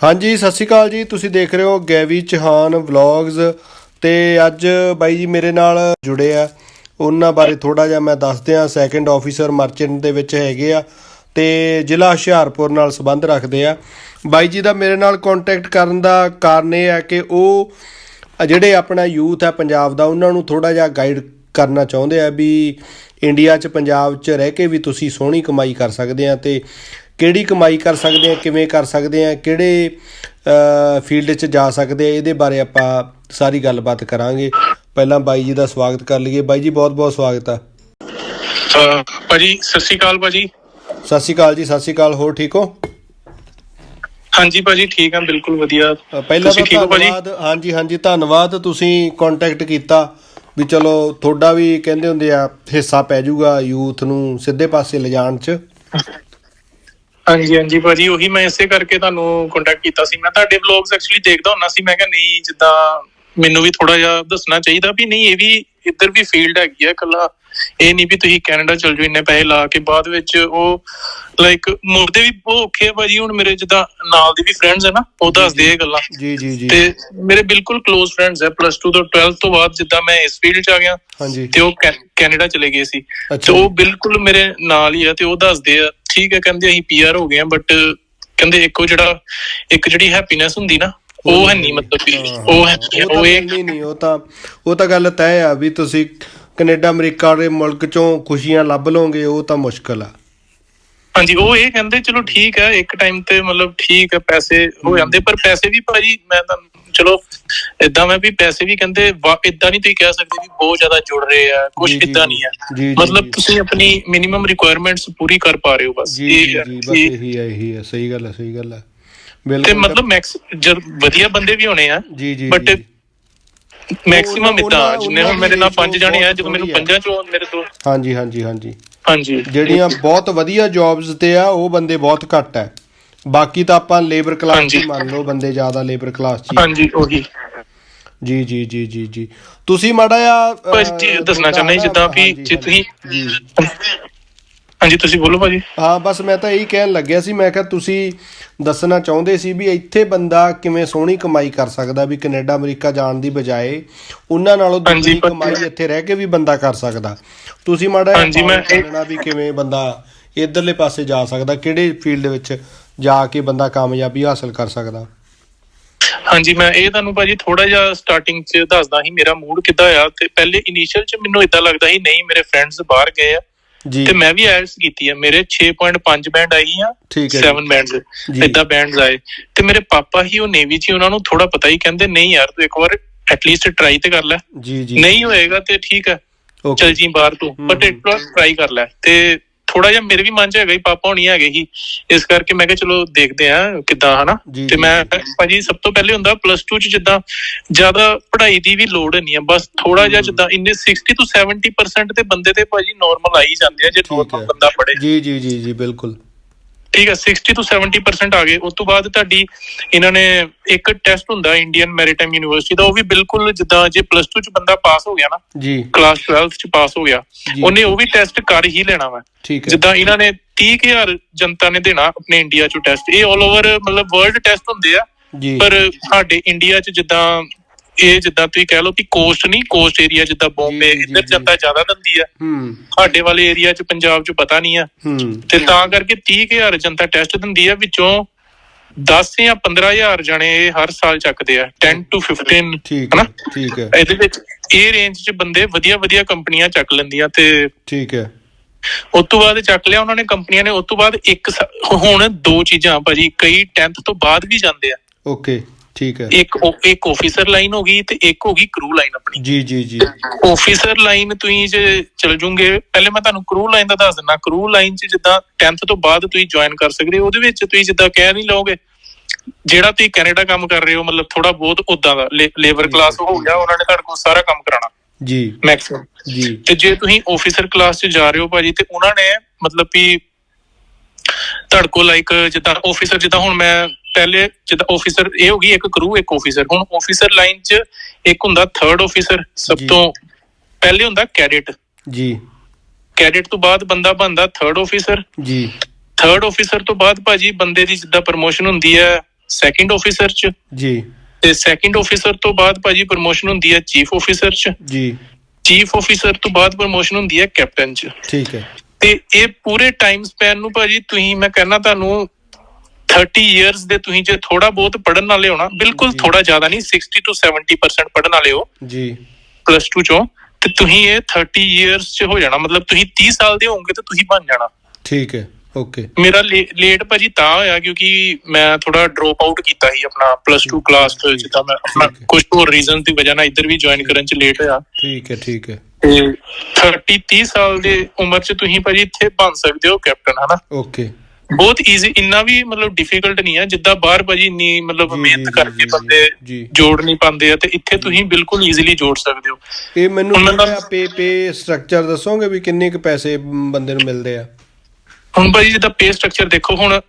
ਹਾਂਜੀ, ਸਤਿ ਸ਼੍ਰੀ ਅਕਾਲ ਜੀ। ਤੁਸੀਂ ਦੇਖ ਰਹੇ ਹੋ ਗੈਵੀ ਚੌਹਾਨ ਵਲੌਗਸ ਤੇ ਅੱਜ ਬਾਈ ਜੀ ਮੇਰੇ ਨਾਲ ਜੁੜੇ ਆ। ਉਹਨਾਂ ਬਾਰੇ ਥੋੜਾ ਜਿਹਾ ਮੈਂ ਦੱਸ ਦਿਆਂ ਸੈਕੰਡ ਆਫੀਸਰ ਮਰਚੈਂਟ ਦੇ ਵਿੱਚ ਹੈਗੇ ਆ ਤੇ ਜ਼ਿਲ੍ਹਾ ਹੁਸ਼ਿਆਰਪੁਰ ਨਾਲ ਸੰਬੰਧ ਰੱਖਦੇ ਆ। ਬਾਈ ਜੀ ਦਾ ਮੇਰੇ ਨਾਲ ਕੰਟੈਕਟ ਕਰਨ ਦਾ ਕਾਰਨ ਇਹ ਹੈ ਕਿ ਉਹ ਜਿਹੜੇ ਆਪਣਾ ਯੂਥ ਹੈ ਪੰਜਾਬ ਦਾ, ਉਹਨਾਂ ਨੂੰ ਥੋੜਾ ਜਿਹਾ ਗਾਈਡ ਕਰਨਾ ਚਾਹੁੰਦੇ ਆ ਵੀ ਇੰਡੀਆ 'ਚ ਪੰਜਾਬ 'ਚ ਰਹਿ ਕੇ ਵੀ ਤੁਸੀਂ ਸੋਹਣੀ ਕਮਾਈ ਕਰ ਸਕਦੇ ਆ ਤੇ ਕਿਹੜੀ ਕਮਾਈ ਕਰ ਸਕਦੇ ਆ ਕਿਵੇਂ ਕਰ ਸਕਦੇ ਆ ਕਿਹੜੇ ਫੀਲਡ 'ਚ ਜਾ ਸਕਦੇ ਆ ਇਹਦੇ ਬਾਰੇ ਆਪਾਂ ਸਾਰੀ ਗੱਲਬਾਤ ਕਰਾਂਗੇ। ਪਹਿਲਾਂ ਬਾਈ ਜੀ ਦਾ ਸਵਾਗਤ ਕਰ ਲਈਏ। ਬਾਈ ਜੀ ਬਹੁਤ ਬਹੁਤ ਸਵਾਗਤ ਆ। ਭਾਜੀ ਸਤਿ ਸ਼੍ਰੀ ਅਕਾਲ ਭਾਜੀ। ਸਤਿ ਸ਼੍ਰੀ ਅਕਾਲ ਜੀ ਸਤਿ ਸ਼੍ਰੀ ਅਕਾਲ। ਹੋਰ ਠੀਕ ਹੋ? ਹਾਂਜੀ ਭਾਜੀ ਠੀਕ ਆ ਬਿਲਕੁਲ ਵਧੀਆ। ਪਹਿਲਾਂ ਤਾਂ? ਧੰਨਵਾਦ। ਹਾਂਜੀ ਹਾਂਜੀ ਧੰਨਵਾਦ। ਤੁਸੀਂ ਕੰਟੈਕਟ ਕੀਤਾ ਵੀ ਚਲੋ ਤੁਹਾਡਾ ਵੀ ਕਹਿੰਦੇ ਹੁੰਦੇ ਆ ਹਿੱਸਾ ਪੈ ਜਾਊਗਾ ਯੂਥ ਨੂੰ ਸਿੱਧੇ ਪਾਸੇ ਲਿਜਾਣ 'ਚ। ਹਾਂਜੀ ਹਾਂਜੀ ਭਾਜੀ, ਉਹੀ ਮੈਂ ਇਸੇ ਕਰਕੇ ਤੁਹਾਨੂੰ ਕੰਟੈਕਟ ਕੀਤਾ ਸੀ। ਮੈਂ ਤੁਹਾਡੇ ਵਲੌਗਸ ਐਕਚੁਅਲੀ ਦੇਖਦਾ ਹੁੰਦਾ ਸੀ, ਮੈਂ ਕਿਹਾ ਨਹੀਂ, ਜਿੱਦਾਂ ਮੈਨੂੰ ਵੀ ਥੋੜਾ ਜਿਹਾ ਦੱਸਣਾ ਚਾਹੀਦਾ ਵੀ ਨਹੀਂ, ਇਹ ਵੀ ਇੱਧਰ ਵੀ ਫੀਲਡ ਹੈਗੀ ਆ ਕੱਲਾ ਇਹ ਨਹੀਂ ਵੀ ਤੁਸੀਂ ਕੈਨੇਡਾ ਚਲ ਜਾਓ ਇੰਨੇ ਪੈਸੇ ਲਾ ਕੇ ਬਾਅਦ ਵਿੱਚ ਉਹ ਲਾਈਕ ਮੁਰਦੇ ਵੀ ਬਹੁਤ ਔਖੇ ਆ ਭਾਜੀ ਹੁਣ ਮੇਰੇ ਜਿੱਦਾਂ ਨਾਲ ਦੇ ਵੀ ਫਰੈਂਡਸ ਹੈ ਨਾ ਉਹ ਦੱਸਦੇ ਇਹ ਗੱਲਾਂ। ਜੀ ਜੀ ਜੀ। ਤੇ ਮੇਰੇ ਬਿਲਕੁਲ ক্লোਜ਼ ਫਰੈਂਡਸ ਹੈ ਪਲੱਸ 2 ਤੋਂ 12th ਤੋਂ ਬਾਅਦ ਜਿੱਦਾਂ ਮੈਂ ਇਸ ਫੀਲਡ 'ਚ ਆ ਗਿਆ ਤੇ ਉਹ ਕੈਨੇਡਾ ਚਲੇ ਗਏ ਸੀ। ਤੇ ਉਹ ਬਿਲਕੁਲ ਮੇਰੇ ਨਾਲ ਹੀ ਆ ਤੇ ਉਹ ਦੱਸਦੇ ਆ ਠੀਕ ਹੈ ਕਹਿੰਦੇ ਅਸੀਂ ਪੀਆਰ ਹੋ ਗਏ ਆ ਬਟ ਕਹਿੰਦੇ ਇੱਕ ਜਿਹੜਾ ਇੱਕ ਜਿਹੜੀ ਹੈਪੀਨੈਸ ਹੁੰਦੀ ਨਾ ਉਹ ਹੈ ਨਹੀਂ ਮਤਲਬ ਉਹ ਹੈ। ਉਹ ਇਹ ਨਹੀਂ ਨਹੀਂ ਉਹ ਤਾਂ ਉਹ ਤਾਂ ਗੱਲ ਤੈਅ ਆ ਵੀ ਤੁਸੀਂ ਕੈਨੇਡਾ ਅਮਰੀਕਾ ਦੇ ਮੁਲਕ ਚੋਂ ਖੁਸ਼ੀਆਂ ਲੱਭ ਲਓਗੇ ਉਹ ਤਾਂ ਮੁਸ਼ਕਲ ਆ ਹਾਂਜੀ ਉਹ ਇਹ ਕਹਿੰਦੇ ਚਲੋ ਠੀਕ ਹੈ ਇੱਕ ਟਾਈਮ ਤੇ ਮਤਲਬ ਠੀਕ ਹੈ ਪੈਸੇ ਹੋ ਜਾਂਦੇ ਪਰ ਪੈਸੇ ਵੀ ਭਾਜੀ ਮੈਂ ਤਾਂ ਚਲੋ ਇਦਾਂ ਮੈਂ ਵੀ ਪੈਸੇ ਵੀ ਕਹਿੰਦੇ ਇਦਾਂ ਨਹੀਂ ਤੁਸੀਂ ਕਹਿ ਸਕਦੇ ਵੀ ਬਹੁਤ ਜ਼ਿਆਦਾ ਜੁੜ ਰਹੇ ਆ ਕੁਝ ਇਦਾਂ ਨਹੀਂ ਹੈ ਮਤਲਬ। ਤੁਸੀਂ ਆਪਣੀ ਮਿਨੀਮਮ ਰਿਕੁਆਇਰਮੈਂਟਸ ਪੂਰੀ ਕਰ ਪਾ ਰਹੇ ਹੋ ਬਸ ਜੀ ਜੀ ਬਸ ਇਹ- ਹੈ ਇਹੀ ਹੈ ਸਹੀ ਗੱਲ ਹੈ ਸਹੀ ਗੱਲ ਹੈ ਤੇ ਮਤਲਬ ਮੈਕਸ ਵਧੀਆ ਬੰਦੇ ਵੀ ਹੋਣੇ ਆ ਜੀ ਜੀ ਬਟ। ਮੈਕਸਿਮਮ ਇਦਾਂ ਜਿੰਨੇ ਹੁਣ ਮੇਰੇ ਨਾਲ ਪੰਜ ਜਾਣੇ ਆ ਦੀ ਜਦੋਂ ਮੈਨੂੰ ਆ। ਪੰਜਾਂ ਚੋਂ ਮੇਰੇ ਤੋਂ। ਹਾਂਜੀ ਹਾਂਜੀ ਹਾਂਜੀ। ਹਾਂਜੀ। ਜਿਹੜੀਆਂ ਬਹੁਤ ਵਧੀਆ ਜੌਬਸ ਤੇ ਆ ਉਹ ਬੰਦੇ ਬਹੁਤ ਘੱਟ ਹੈ ਬਾਕੀ ਤਾਂ ਆਪਾਂ ਲੇਬਰ ਕਲਾਸ। ਹੀ ਮੰਨ ਲਓ ਬੰਦੇ ਜ਼ਿਆਦਾ ਲੇਬਰ ਕਲਾਸ ਚ ਹੀ। ਹਾਂਜੀ ਉਹੀ। ਜੀ ਜੀ ਜੀ ਜੀ ਜੀ। ਤੁਸੀਂ ਮਾੜਾ ਭਾਜੀ ਦੱਸਣਾ ਚਾਹੁੰਦਾ ਜਿੱਦਾਂ ਵੀ ਜੇ ਤੁਸੀਂ ਜੀ। ਹਾਂਜੀ ਤੁਸੀਂ ਬੋਲੋ ਭਾਜੀ। ਹਾਂ ਬਸ ਮੈਂ ਤਾਂ ਇਹੀ ਕਹਿਣ ਲੱਗਿਆ ਸੀ ਮੈਂ ਕਿਹਾ ਤੁਸੀਂ ਦੱਸਣਾ ਚਾਹੁੰਦੇ ਸੀ ਵੀ ਇੱਥੇ ਬੰਦਾ ਕਿਵੇਂ ਸੋਹਣੀ ਕਮਾਈ ਕਰ ਸਕਦਾ ਵੀ ਕੈਨੇਡਾ ਅਮਰੀਕਾ ਜਾਣ ਦੀ ਬਜਾਏ ਉਹਨਾਂ ਨਾਲੋਂ ਪਰ- ਕਮਾਈ ਇੱਥੇ ਰਹਿ ਕੇ ਵੀ ਬੰਦਾ ਕਰ ਸਕਦਾ। ਤੁਸੀਂ ਮਾੜਾ ਹਾਂਜੀ, ਮੈਂ ਜਾਣਨਾ ਵੀ ਕਿਵੇਂ ਬੰਦਾ ਇਧਰਲੇ ਪਾਸੇ ਜਾ ਸਕਦਾ ਕਿਹੜੇ ਫੀਲਡ ਵਿੱਚ ਜਾ ਕੇ ਬੰਦਾ ਕਾਮਯਾਬੀ ਹਾਸਲ ਕਰ ਸਕਦਾ? ਹਾਂਜੀ ਮੈਂ ਇਹ ਤੁਹਾਨੂੰ ਭਾਜੀ ਥੋੜਾ ਜਿਹਾ ਸਟਾਰਟਿੰਗ 'ਚ ਦੱਸਦਾ ਸੀ ਮੇਰਾ ਮੂਡ ਕਿੱਦਾਂ ਆ ਤੇ ਪਹਿਲੇ ਇਨੀਸ਼ੀਅਲ 'ਚ ਮੈਨੂੰ ਇਦਾਂ ਲੱਗਦਾ ਸੀ ਨਹੀਂ ਮੇਰੇ ਫਰੈਂਡਸ ਬਾਹਰ ਗਏ ਆ। ਤੇ ਮੈਂ ਵੀ ਆਇਲਸ ਕੀਤੀ ਆ। ਮੇਰੇ 6.5 ਬੈਂਡ ਆਈ ਆ ਠੀਕ ਹੈ ਜੀ। 7 ਬੈਂਡਸ। ਇਦਾਂ ਬੈਂਡਸ ਆਏ। ਤੇ ਮੇਰੇ ਪਾਪਾ ਹੀ ਉਹ ਨੇਵੀ 'ਚ ਉਹਨਾਂ ਨੂੰ ਥੋੜਾ ਪਤਾ ਹੀ ਕਹਿੰਦੇ ਨਹੀਂ ਯਾਰ ਤੂੰ ਇੱਕ ਵਾਰ ਐਟਲੀਸਟ ਟਰਾਈ ਤੇ ਕਰ ਲੈ। ਜੀ ਜੀ। ਨਹੀਂ ਹੋਏਗਾ ਤੇ ਠੀਕ ਓਕੇ ਚਲ ਜੀ ਬਾਹਰ ਤੋਂ। ਬਟ ਇੱਕ ਵਾਰ ਟਰਾਈ ਕਰ ਲੈ। ਤੇ ਥੋੜਾ ਜਿਹਾ ਮੇਰੇ ਵੀ ਮਨ 'ਚ ਹੈਗਾ ਹੀ ਪਾਪਾ ਹੋਣੀ ਹੈਗੇ ਹੀ ਇਸ ਕਰਕੇ ਮੈਂ ਕਿਹਾ ਚਲੋ ਦੇਖਦੇ ਆ ਕਿੱਦਾਂ ਹਨਾ ਤੇ ਮੈਂ। ਭਾਜੀ ਸਭ ਤੋਂ ਪਹਿਲੇ ਹੁੰਦਾ ਪਲੱਸ 2 'ਚ ਜਿੱਦਾਂ ਜ਼ਿਆਦਾ ਪੜ੍ਹਾਈ ਦੀ ਵੀ ਲੋੜ ਨਹੀਂ ਆ ਬਸ ਥੋੜਾ ਜਿਹਾ। ਜਿੱਦਾਂ ਇੰਨੇ 60 ਤੋਂ 70% ਤੇ ਬੰਦੇ ਤੇ ਭਾਜੀ ਨਾਰਮਲ ਆ ਹੀ ਜਾਂਦੇ ਆ ਜੇ ਨਾਰਮਲ। ਬੰਦਾ ਪੜ੍ਹੇ ਜੀ ਜੀ ਜੀ ਜੀ ਬਿਲਕੁਲ ਠੀਕ ਹੈ 60 ਤੋਂ 70% ਆ ਗਏ। ਉਸ ਤੋਂ ਬਾਅਦ ਤੁਹਾਡੀ ਇਹਨਾਂ ਨੇ ਇੱਕ ਟੈਸਟ ਹੁੰਦਾ ਇੰਡੀਅਨ ਮੈਰੀਟਾਈਮ ਯੂਨੀਵਰਸਿਟੀ ਦਾ ਉਹ ਵੀ ਬਿਲਕੁਲ ਜਿੱਦਾਂ ਜੇ ਪਲੱਸ 2 ਚ ਬੰਦਾ ਪਾਸ ਹੋ ਗਿਆ ਨਾ ਜੀ। ਕਲਾਸ 12th ਚ ਪਾਸ ਹੋ ਗਿਆ। ਉਹਨੇ ਉਹ ਵੀ ਟੈਸਟ ਕਰ ਹੀ ਲੈਣਾ ਵਾ। ਜਿੱਦਾਂ ਇਹਨਾਂ ਨੇ 30000 ਜਨਤਾ ਨੇ ਦੇਣਾ ਆਪਣੇ ਇੰਡੀਆ ਚ ਟੈਸਟ ਇਹ 올 ਓਵਰ ਮਤਲਬ ਵਰਲਡ ਟੈਸਟ ਹੁੰਦੇ ਆ ਪਰ ਸਾਡੇ ਇੰਡੀਆ ਚ ਜਿੱਦਾਂ ਇਹ ਜਿੱਦਾਂ ਤੁਸੀਂ ਕਹਿ ਲਓ ਕਿ ਕੋਸਟ ਨਹੀਂ ਕੋਸਟ ਏਰੀਆ ਜਿੱਦਾਂ ਬੰਬੇ ਇੱਧਰ। ਜਨਤਾ ਜ਼ਿਆਦਾ ਦਿੰਦੀ ਆ। ਹੂੰ। ਸਾਡੇ ਵਾਲੇ ਏਰੀਆ ਚ ਪੰਜਾਬ ਚ ਪਤਾ ਨਹੀਂ ਆ। ਹੂੰ। ਤੇ ਤਾਂ ਕਰਕੇ 30000 ਜਨਤਾ ਟੈਸਟ ਦਿੰਦੀ ਆ ਵਿੱਚੋਂ 10 ਜਾਂ 15000 ਜਣੇ ਇਹ ਹਰ ਸਾਲ ਚੱਕਦੇ ਆ 10 to 15 ਠੀਕ ਹੈ ਹਨਾ? ਠੀਕ ਹੈ। ਇਹਦੇ ਵਿੱਚ ਇਹ ਰੇਂਜ 'ਚ ਬੰਦੇ ਵਧੀਆ ਵਧੀਆ ਕੰਪਨੀਆਂ ਚੱਕ ਲੈਂਦੀਆਂ ਤੇ ਠੀਕ ਹੈ। ਉਸ ਤੋਂ ਬਾਅਦ ਚੱਕ ਲਿਆ ਉਹਨਾਂ ਨੇ ਕੰਪਨੀਆਂ ਨੇ ਉਸ ਤੋਂ ਬਾਅਦ ਇੱਕ ਹੁਣ ਦੋ ਚੀਜ਼ਾਂ ਭਾਜੀ ਕਈ 10th ਤੋਂ ਬਾਅਦ ਵੀ ਜਾਂਦੇ ਆ। ਓਕੇ ਠੀਕ ਹੈ। ਇੱਕ ਇੱਕ ਆਫੀਸਰ ਲਾਈਨ ਹੋ ਗਈ ਤੇ ਇੱਕ ਹੋ ਗਈ ਕਰੂ ਲਾਈਨ ਆਪਣੀ। ਜੀ ਜੀ ਜੀ। ਆਫੀਸਰ ਲਾਈਨ ਤੁਸੀਂ ਜੇ ਚਲ ਜੂਗੇ ਪਹਿਲੇ ਮੈਂ ਤੁਹਾਨੂੰ ਕਰੂ ਲਾਈਨ ਦਾ ਦੱਸ ਦਿੰਦਾ ਕਰੂ ਲਾਈਨ 'ਚ ਜਿੱਦਾਂ 10th ਤੋਂ ਬਾਅਦ ਤੁਸੀਂ ਜੁਆਇਨ ਕਰ ਸਕਦੇ ਹੋ ਉਹਦੇ ਵਿੱਚ ਤੁਸੀਂ ਜਿੱਦਾਂ ਕਹਿ ਨਹੀਂ ਲਓਗੇ। ਜਿਹੜਾ ਤੁਸੀਂ ਕੈਨੇਡਾ ਕੰਮ ਕਰ ਰਹੇ ਹੋ ਮਤਲਬ ਥੋੜਾ ਬਹੁਤ ਉਦਾਂ ਦਾ ਲੇਬਰ ਕਲਾਸ ਹੋ ਗਿਆ ਉਹਨਾਂ ਨੇ ਤੁਹਾਡੇ ਕੋਲ ਸਾਰਾ ਕੰਮ ਕਰਾਉਣਾ। ਜੀ। ਮੈਕਸਿਮਮ ਜੀ। ਤੇ ਜੇ ਤੁਸੀਂ ਆਫੀਸਰ ਕਲਾਸ 'ਚ ਜਾ ਰਹੇ ਹੋ ਭਾਜੀ ਤੇ ਉਹਨਾਂ ਨੇ ਮਤਲਬ ਵੀ ਤੁਹਾਡੇ ਕੋਲ ਲਾਈਕ ਜਿੱਦਾਂ ਆਫੀਸਰ ਜਿੱਦਾਂ ਹੁਣ ਮੈਂ ਪਹਿਲੇ ਜਿੱਦਾਂ ਆਫੀਸਰ ਇਹ ਹੋ ਗਈ ਇੱਕ ਕਰੂ ਇੱਕ ਆਫੀਸਰ ਹੁਣ ਆਫੀਸਰ ਲਾਈਨ 'ਚ ਇੱਕ ਹੁੰਦਾ ਥਰਡ ਆਫੀਸਰ ਸਭ। ਤੋਂ ਪਹਿਲੇ ਹੁੰਦਾ ਕੈਡਿਟ ਜੀ। ਕੈਡਿਟ ਤੋਂ ਬਾਅਦ ਬੰਦਾ ਬਣਦਾ ਥਰਡ ਆਫੀਸਰ ਜੀ। ਥਰਡ ਆਫੀਸਰ ਤੋਂ ਬਾਅਦ ਭਾਜੀ ਬੰਦੇ ਦੀ ਜਿੱਦਾਂ ਪ੍ਰਮੋਸ਼ਨ ਹੁੰਦੀ ਹੈ ਸੈਕਿੰਡ ਆਫੀਸਰ ਚ। ਜੀ। ਤੇ ਸੈਕਿੰਡ ਆਫੀਸਰ ਤੋਂ ਬਾਅਦ ਭਾਜੀ ਪ੍ਰਮੋਸ਼ਨ ਹੁੰਦੀ ਹੈ ਚੀਫ ਆਫੀਸਰ ਚ। ਜੀ। ਚੀਫ ਆਫੀਸਰ ਤੋਂ ਬਾਅਦ ਪ੍ਰਮੋਸ਼ਨ ਹੁੰਦੀ ਹੈ ਕੈਪਟਨ ਚ। ਠੀਕ ਹੈ। ਤੇ ਇਹ ਪੂਰੇ ਟਾਈਮ ਸਪੈਨ ਨੂੰ ਭਾਜੀ ਤੁਸੀਂ ਮੈਂ ਕਹਿੰਦਾ ਤੁਹਾਨੂੰ 30 ਇਅਰਸ ਦੇ ਤੁਸੀਂ ਜੇ ਥੋੜਾ ਬਹੁਤ ਪੜਨ ਵਾਲੇ ਹੋਣਾ ਬਿਲਕੁਲ। ਥੋੜਾ ਜ਼ਿਆਦਾ ਨਹੀਂ 60 ਤੋਂ 70% ਪੜਨ ਵਾਲੇ ਹੋ। ਜੀ। ਪਲੱਸ 2 ਚੋਂ ਤੇ ਤੁਸੀਂ ਇਹ 30 ਇਅਰਸ ਚ ਹੋ ਜਾਣਾ ਮਤਲਬ ਤੁਸੀਂ 30 ਸਾਲ ਦੇ ਹੋਵੋਗੇ ਤੇ ਤੁਸੀਂ ਬਣ ਜਾਣਾ। ਠੀਕ ਹੈ ਓਕੇ ਮੇਰਾ ਲੇਟ ਭਾਜੀ ਤਾਂ ਹੋਇਆ ਕਿਉਂਕਿ ਮੈਂ ਥੋੜਾ ਡ੍ਰੌਪ ਆਊਟ ਕੀਤਾ ਸੀ ਆਪਣਾ ਪਲੱਸ 2 ਕਲਾਸ ਤੋਂ ਜਿੱਦਾਂ ਮੈਂ ਆਪਣਾ। ਕੁਝ ਹੋਰ ਰੀਜ਼ਨ ਦੀ ਵਜ੍ਹਾ ਨਾਲ ਇੱਧਰ ਵੀ ਜੁਆਇਨ ਕਰਨ ਚ ਲੇਟ ਹੋਇਆ। ਠੀਕ ਹੈ ਠੀਕ ਹੈ। ਤੇ 30 30 ਸਾਲ ਦੇ ਉਮਰ ਚ ਤੁਸੀਂ ਭਾਜੀ ਇੱਥੇ ਬਣ ਸਕਦੇ ਹੋ ਕੈਪਟਨ ਹਨਾ? ਓਕੇ ਬਹੁਤ ਈਜ਼ੀ ਇੰਨਾ ਵੀ ਮਤਲਬ ਡਿਫਿਕਲਟ ਨਹੀਂ ਹੈ ਜਿੱਦਾਂ ਬਾਹਰ ਭਾਜੀ ਇੰਨੀ ਮਤਲਬ ਮਿਹਨਤ ਕਰਕੇ ਬੰਦੇ। ਜੋੜ ਨਹੀਂ ਪਾਉਂਦੇ ਆ ਤੇ ਇੱਥੇ ਤੁਸੀਂ ਬਿਲਕੁਲ ਈਜ਼ੀਲੀ ਜੋੜ ਸਕਦੇ ਹੋ। ਇਹ ਮੈਨੂੰ ਪੇ ਪੇ ਸਟਰਕਚਰ ਦੱਸੋਗੇ ਵੀ ਕਿੰਨੇ ਕੁ ਪੈਸੇ ਬੰਦੇ ਨੂੰ ਮਿਲਦੇ ਆ? ਹੁਣ ਭਾਜੀ ਜਿੱਦਾਂ ਪੇ ਸਟਰਕਚਰ ਦੇਖੋ ਹੁਣ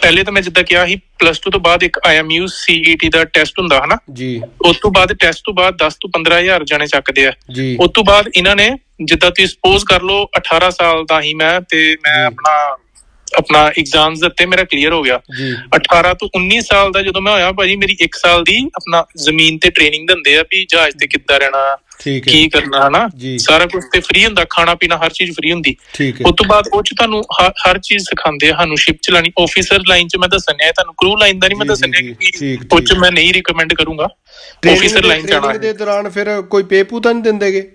ਪਹਿਲੇ ਤਾਂ ਮੈਂ ਜਿੱਦਾਂ ਕਿਹਾ ਸੀ ਪਲੱਸ 2 ਤੋਂ ਬਾਅਦ ਇੱਕ ਆਈਐਮਯੂ ਸੀਈਟੀ ਦਾ ਟੈਸਟ ਹੁੰਦਾ ਹਨਾ? ਜੀ। ਉਸ ਤੋਂ ਬਾਅਦ ਟੈਸਟ ਤੋਂ ਬਾਅਦ 10 ਤੋਂ 15000 ਜਾਣੇ ਚੱਕਦੇ ਆ। ਉਸ ਤੋਂ ਬਾਅਦ ਇਹਨਾਂ ਨੇ ਜਿੱਦਾਂ ਤੁਸੀਂ ਸਪੋਜ਼ ਕਰ ਲਓ 18 ਸਾਲ ਦਾ ਹੀ ਮੈਂ ਤੇ ਮੈਂ। ਆਪਣਾ ਆਪਣਾ ਐਗਜ਼ਾਮਸ ਦਿੱਤੇ ਮੇਰਾ ਕਲੀਅਰ ਹੋ ਗਿਆ। ਜੀ। 18 ਤੋਂ 19 ਸਾਲ ਦਾ ਜਦੋਂ ਮੈਂ ਹੋਇਆ ਭਾਜੀ ਮੇਰੀ 1 ਸਾਲ ਦੀ ਆਪਣਾ ਜ਼ਮੀਨ ਤੇ ਟ੍ਰੇਨਿੰਗ ਦਿੰਦੇ ਆ ਵੀ ਜਹਾਜ਼ ਤੇ ਕਿੱਦਾਂ ਰਹਿਣਾ ਕੀ ਕਰਨਾ ਹਨਾ। ਸਾਰਾ ਕੁਝ ਤੇ ਫ੍ਰੀ ਹੁੰਦਾ ਖਾਣਾ ਪੀਣਾ ਹਰ ਚੀਜ਼ ਫ੍ਰੀ ਹੁੰਦੀ। ਉਸ ਤੋਂ ਬਾਅਦ ਉਹ ਚ ਤੁਹਾਨੂੰ ਹਰ ਚੀਜ਼ ਸਿਖਾਉਂਦੇ ਆ ਸਾਨੂੰ ਸ਼ਿਪ ਚਲਾਣੀ ਆਫੀਸਰ ਲਾਈਨ ਚ ਮੈਂ ਦੱਸਣਿਆ ਤੁਹਾਨੂੰ ਕਰੂ ਲਾਈਨ ਦਾ ਨਹੀਂ ਮੈਂ ਦੱਸਣਿਆ ਕਿ ਉਹ ਚ। ਮੈਂ ਨਹੀਂ ਰਿਕਮੈਂਡ ਕਰੂੰਗਾ। ਆਫੀਸਰ ਲਾਈਨ training ਦੇ ਦੌਰਾਨ ਫਿਰ ਕੋਈ ਪੇਪੂ ਤਾਂ ਨਹੀਂ ਦਿੰਦੇਗੇ?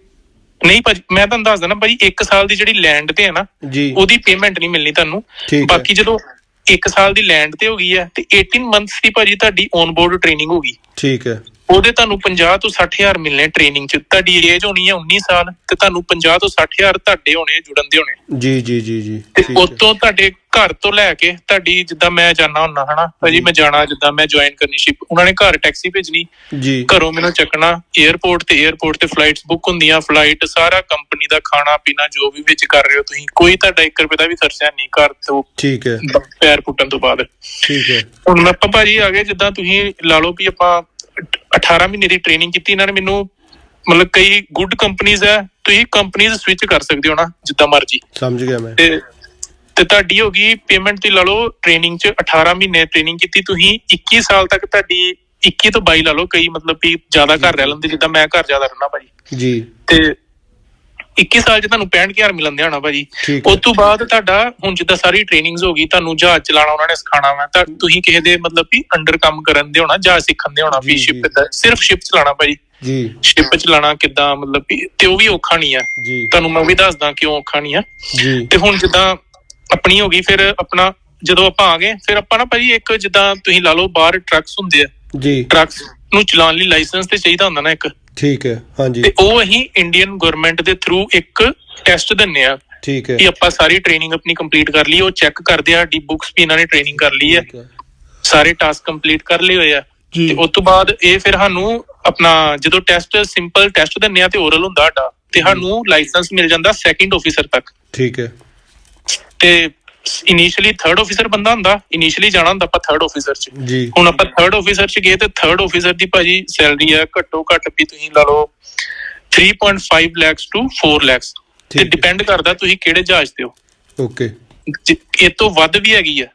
ਨਹੀਂ ਭਾਜੀ ਮੈਂ ਤੁਹਾਨੂੰ ਦੱਸਦਾ ਨਾ ਭਾਜੀ 1 ਸਾਲ ਦੀ ਜਿਹੜੀ ਲੈਂਡ ਤੇ ਹੈ ਨਾ ਜੀ। ਉਹਦੀ ਪੇਮੈਂਟ ਨਹੀਂ ਮਿਲਣੀ ਤੁਹਾਨੂੰ। ਬਾਕੀ ਜਦੋਂ 1 ਸਾਲ ਦੀ ਲੈਂਡ ਤੇ ਹੋ ਗਈ ਹੈ ਤੇ 18 ਮੰਥਸ ਦੀ ਭਾਜੀ ਤੁਹਾਡੀ ਔਨ ਬੋਰਡ ਟ੍ਰੇਨਿੰਗ ਹੋ ਗਈ। ਠੀਕ ਹੈ। ਉਹਦੇ ਤੁਹਾਨੂੰ 50 ਤੋਂ ਹਜ਼ਾਰ ਮਿਲਨੇ ਟ੍ਰੇਨਿੰਗ ਚ। ਤੁਹਾਡੀ ਏਜ ਹੋਣੀ ਹੈ 19 ਸਾਲ ਤੇ ਤੁਹਾਨੂੰ 50 ਤੋਂ 60000 ਤੁਹਾਡੇ ਹੋਣੇ ਜੁੜਨ ਦੇ ਹੋਣੇ। ਜੀ ਜੀ ਜੀ ਜੀ ਤੇ ਉਤੋਂ ਤੁਹਾਡੇ ਘਰ ਤੋਂ ਲੈ ਕੇ ਤੁਹਾਡੀ ਜਿੱਦਾਂ ਮੈਂ ਜਾਣਾ ਹੁੰਦਾ ਹਨਾ? ਭਾਜੀ ਮੈਂ ਜਾਣਾ ਜਿੱਦਾਂ ਮੈਂ ਜੁਆਇਨ ਕਰਨੀ ਸ਼ਿਪ ਉਹਨਾਂ ਨੇ ਘਰ ਟੈਕਸੀ ਭੇਜਣੀ। ਜੀ। ਘਰੋਂ ਮੈਨੂੰ ਚੱਕਣਾ। 에어ਪੋਰਟ ਤੇ 에어ਪੋਰਟ ਤੇ ਫਲਾਈਟਸ ਬੁੱਕ ਹੁੰਦੀਆਂ ਫਲਾਈਟ ਸਾਰਾ ਕੰਪਨੀ ਦਾ ਖਾਣਾ ਪੀਣਾ ਜੋ ਵੀ ਵਿੱਚ ਕਰ ਰਹੇ ਹੋ ਤੁਸੀਂ। ਕੋਈ ਤੁਹਾਡਾ 1 ਰੁਪਏ ਦਾ ਵੀ ਖਰਚਾ ਨਹੀਂ ਕਰ ਤੋਂ ਠੀਕ ਹੈ। ਪੈਰ ਪੁੱਟਣ ਤੋਂ ਬਾਅਦ। ਠੀਕ ਹੈ। ਹੁਣ ਆਪਾਂ ਭਾਜੀ ਆ ਗਏ ਜਿੱਦਾਂ ਤੁਸੀਂ ਲਾ ਲਓ ਵੀ ਆਪਾਂ 18 ਮਹੀਨੇ ਦੀ ਟ੍ਰੇਨਿੰਗ ਕੀਤੀ ਇਹਨਾਂ ਨੇ ਮੈਨੂੰ ਮਤਲਬ ਕਈ ਗੁੱਡ ਕੰਪਨੀਆਂ ਹੈ ਤੁਸੀਂ ਕੰਪਨੀਆਂ ਸਵਿਚ ਕਰ ਸਕਦੇ ਹੋ ਨਾ ਜਿੱਦਾਂ ਮਰਜ਼ੀ। ਸਮਝ ਗਿਆ ਮੈਂ। ਤੇ ਤੇ ਤੁਹਾਡੀ ਹੋ ਗਈ ਪੇਮੈਂਟ ਦੀ ਲਾ ਲਓ ਟ੍ਰੇਨਿੰਗ ਚ 18 ਮਹੀਨੇ ਟ੍ਰੇਨਿੰਗ ਕੀਤੀ ਤੁਸੀਂ 21 ਸਾਲ ਤੱਕ ਤੁਹਾਡੀ 21 ਤੋਂ 22 ਲਾ ਲਓ ਕਈ ਮਤਲਬ ਵੀ ਜ਼ਿਆਦਾ ਘਰ ਰਹਿ ਲੈਂਦੇ ਜਿੱਦਾਂ ਮੈਂ ਘਰ ਜ਼ਿਆਦਾ ਰਹਿਣਾ ਭਾਜੀ। ਜੀ। ਤੇ 21 ਸਾਲ ਚ ਤੁਹਾਨੂੰ 65000 ਮਿਲਣਦੇ ਹੋਣਾ ਭਾਜੀ। ਠੀਕ ਹੈ। ਉਸ ਤੋਂ ਬਾਅਦ ਤੁਹਾਡਾ ਹੁਣ ਜਿੱਦਾਂ ਸਾਰੀ ਟ੍ਰੇਨਿੰਗਸ ਹੋ ਗਈ ਤੁਹਾਨੂੰ ਜਹਾਜ਼ ਚਲਾਉਣਾ ਉਹਨਾਂ ਨੇ ਸਿਖਾਉਣਾ ਵਾ ਤਾਂ ਤੁਸੀਂ ਕਿਸੇ ਦੇ ਮਤਲਬ ਵੀ ਅੰਡਰ ਕੰਮ ਕਰਨ ਦੇ ਹੋਣਾ ਜਹਾਜ਼ ਸਿੱਖਣ ਦੇ ਹੋਣਾ ਵੀ ਜੀ, ਸ਼ਿਪ ਜੀ। ਦਾ ਸਿਰਫ ਸ਼ਿਪ ਚਲਾਉਣਾ ਭਾਜੀ। ਜੀ। ਸ਼ਿਪ ਚਲਾਉਣਾ ਕਿੱਦਾਂ ਮਤਲਬ ਵੀ ਤੇ ਉਹ ਵੀ ਔਖਾ ਨਹੀਂ ਆ। ਜੀ। ਤੁਹਾਨੂੰ ਮੈਂ ਉਹ ਵੀ ਦੱਸਦਾ ਕਿਉਂ ਔਖਾ ਨਹੀਂ ਆ। ਜੀ। ਤੇ ਹੁਣ ਜਿੱਦਾਂ ਆਪਣੀ ਹੋ ਗਈ ਫਿਰ ਆਪਣਾ ਜਦੋਂ ਆਪਾਂ ਆ ਗਏ ਫਿਰ ਆਪਾਂ ਨਾ ਭਾਜੀ ਇੱਕ ਜਿੱਦਾਂ ਤੁਸੀਂ ਲਾ ਲਓ ਬਾਹਰ ਟਰੱਕਸ ਹੁੰਦੇ ਆ। ਜੀ। ਟਰੱਕਸ ਨੂੰ ਚਲਾਉਣ ਲਈ ਲਾਇਸੈਂਸ ਤੇ ਚਾਹੀਦਾ ਹੁੰਦਾ ਨਾ ਇੱਕ। ਠੀਕ ਹੈ ਹਾਂਜੀ। ਤੇ ਉਹ ਅਸੀਂ ਇੰਡੀਅਨ ਗਵਰਨਮੈਂਟ ਦੇ ਥਰੂ ਇੱਕ ਟੈਸਟ ਦਿੰਨੇ ਆ ਠੀਕ ਹੈ। ਕਿ ਆਪਾਂ ਸਾਰੀ ਟ੍ਰੇਨਿੰਗ ਆਪਣੀ ਕੰਪਲੀਟ ਕਰ ਲਈ ਉਹ ਚੈੱਕ ਕਰਦੇ ਆ ਡੀ ਬੁੱਕਸ ਵੀ ਇਹਨਾਂ ਨੇ ਟ੍ਰੇਨਿੰਗ ਕਰ ਲਈ ਹੈ। ਸਾਰੇ ਟਾਸਕ ਕੰਪਲੀਟ ਕਰ ਲਏ ਹੋਏ ਆ। ਤੇ ਉਸ ਤੋਂ ਬਾਅਦ ਇਹ ਫਿਰ ਸਾਨੂੰ ਆਪਣਾ ਜਦੋਂ ਟੈਸਟ ਸਿੰਪਲ ਟੈਸਟ ਦਿੰਨੇ ਆ ਤੇ ਓਰਲ ਹੁੰਦਾ ਸਾਡਾ ਤੇ ਸਾਨੂੰ ਲਾਇਸੈਂਸ ਮਿਲ ਜਾਂਦਾ ਸੈਕਿੰਡ ਆਫੀਸਰ ਤੱਕ। ਠੀਕ ਹੈ। ਤੇ ਇਨੀਸ਼ੀਅਲੀ ਥਰਡ ਆਫੀਸਰ ਬੰਦਾ ਹੁੰਦਾ ਇਨੀਸ਼ੀਅਲੀ ਜਾਣਾ ਹੁੰਦਾ ਆਪਾਂ ਥਰਡ ਆਫੀਸਰ ਚ। ਹੁਣ ਆਪਾਂ ਥਰਡ ਆਫੀਸਰ ਚ ਗਏ ਤੇ ਥਰਡ ਆਫੀਸਰ ਦੀ ਭਾਜੀ ਸੈਲਰੀ ਆ ਘੱਟੋ ਘੱਟ ਵੀ ਤੁਸੀਂ ਲਾ ਲਓ 3.5 ਲੱਖ ਟੂ 4 ਲੱਖ ਤੇ। ਡਿਪੈਂਡ ਕਰਦਾ ਤੁਸੀਂ ਕਿਹੜੇ ਜਹਾਜ਼ ਤੇ ਹੋ। ਓਕੇ। ਇਹ ਤੋਂ ਵੱਧ ਵੀ ਹੈਗੀ ਆ।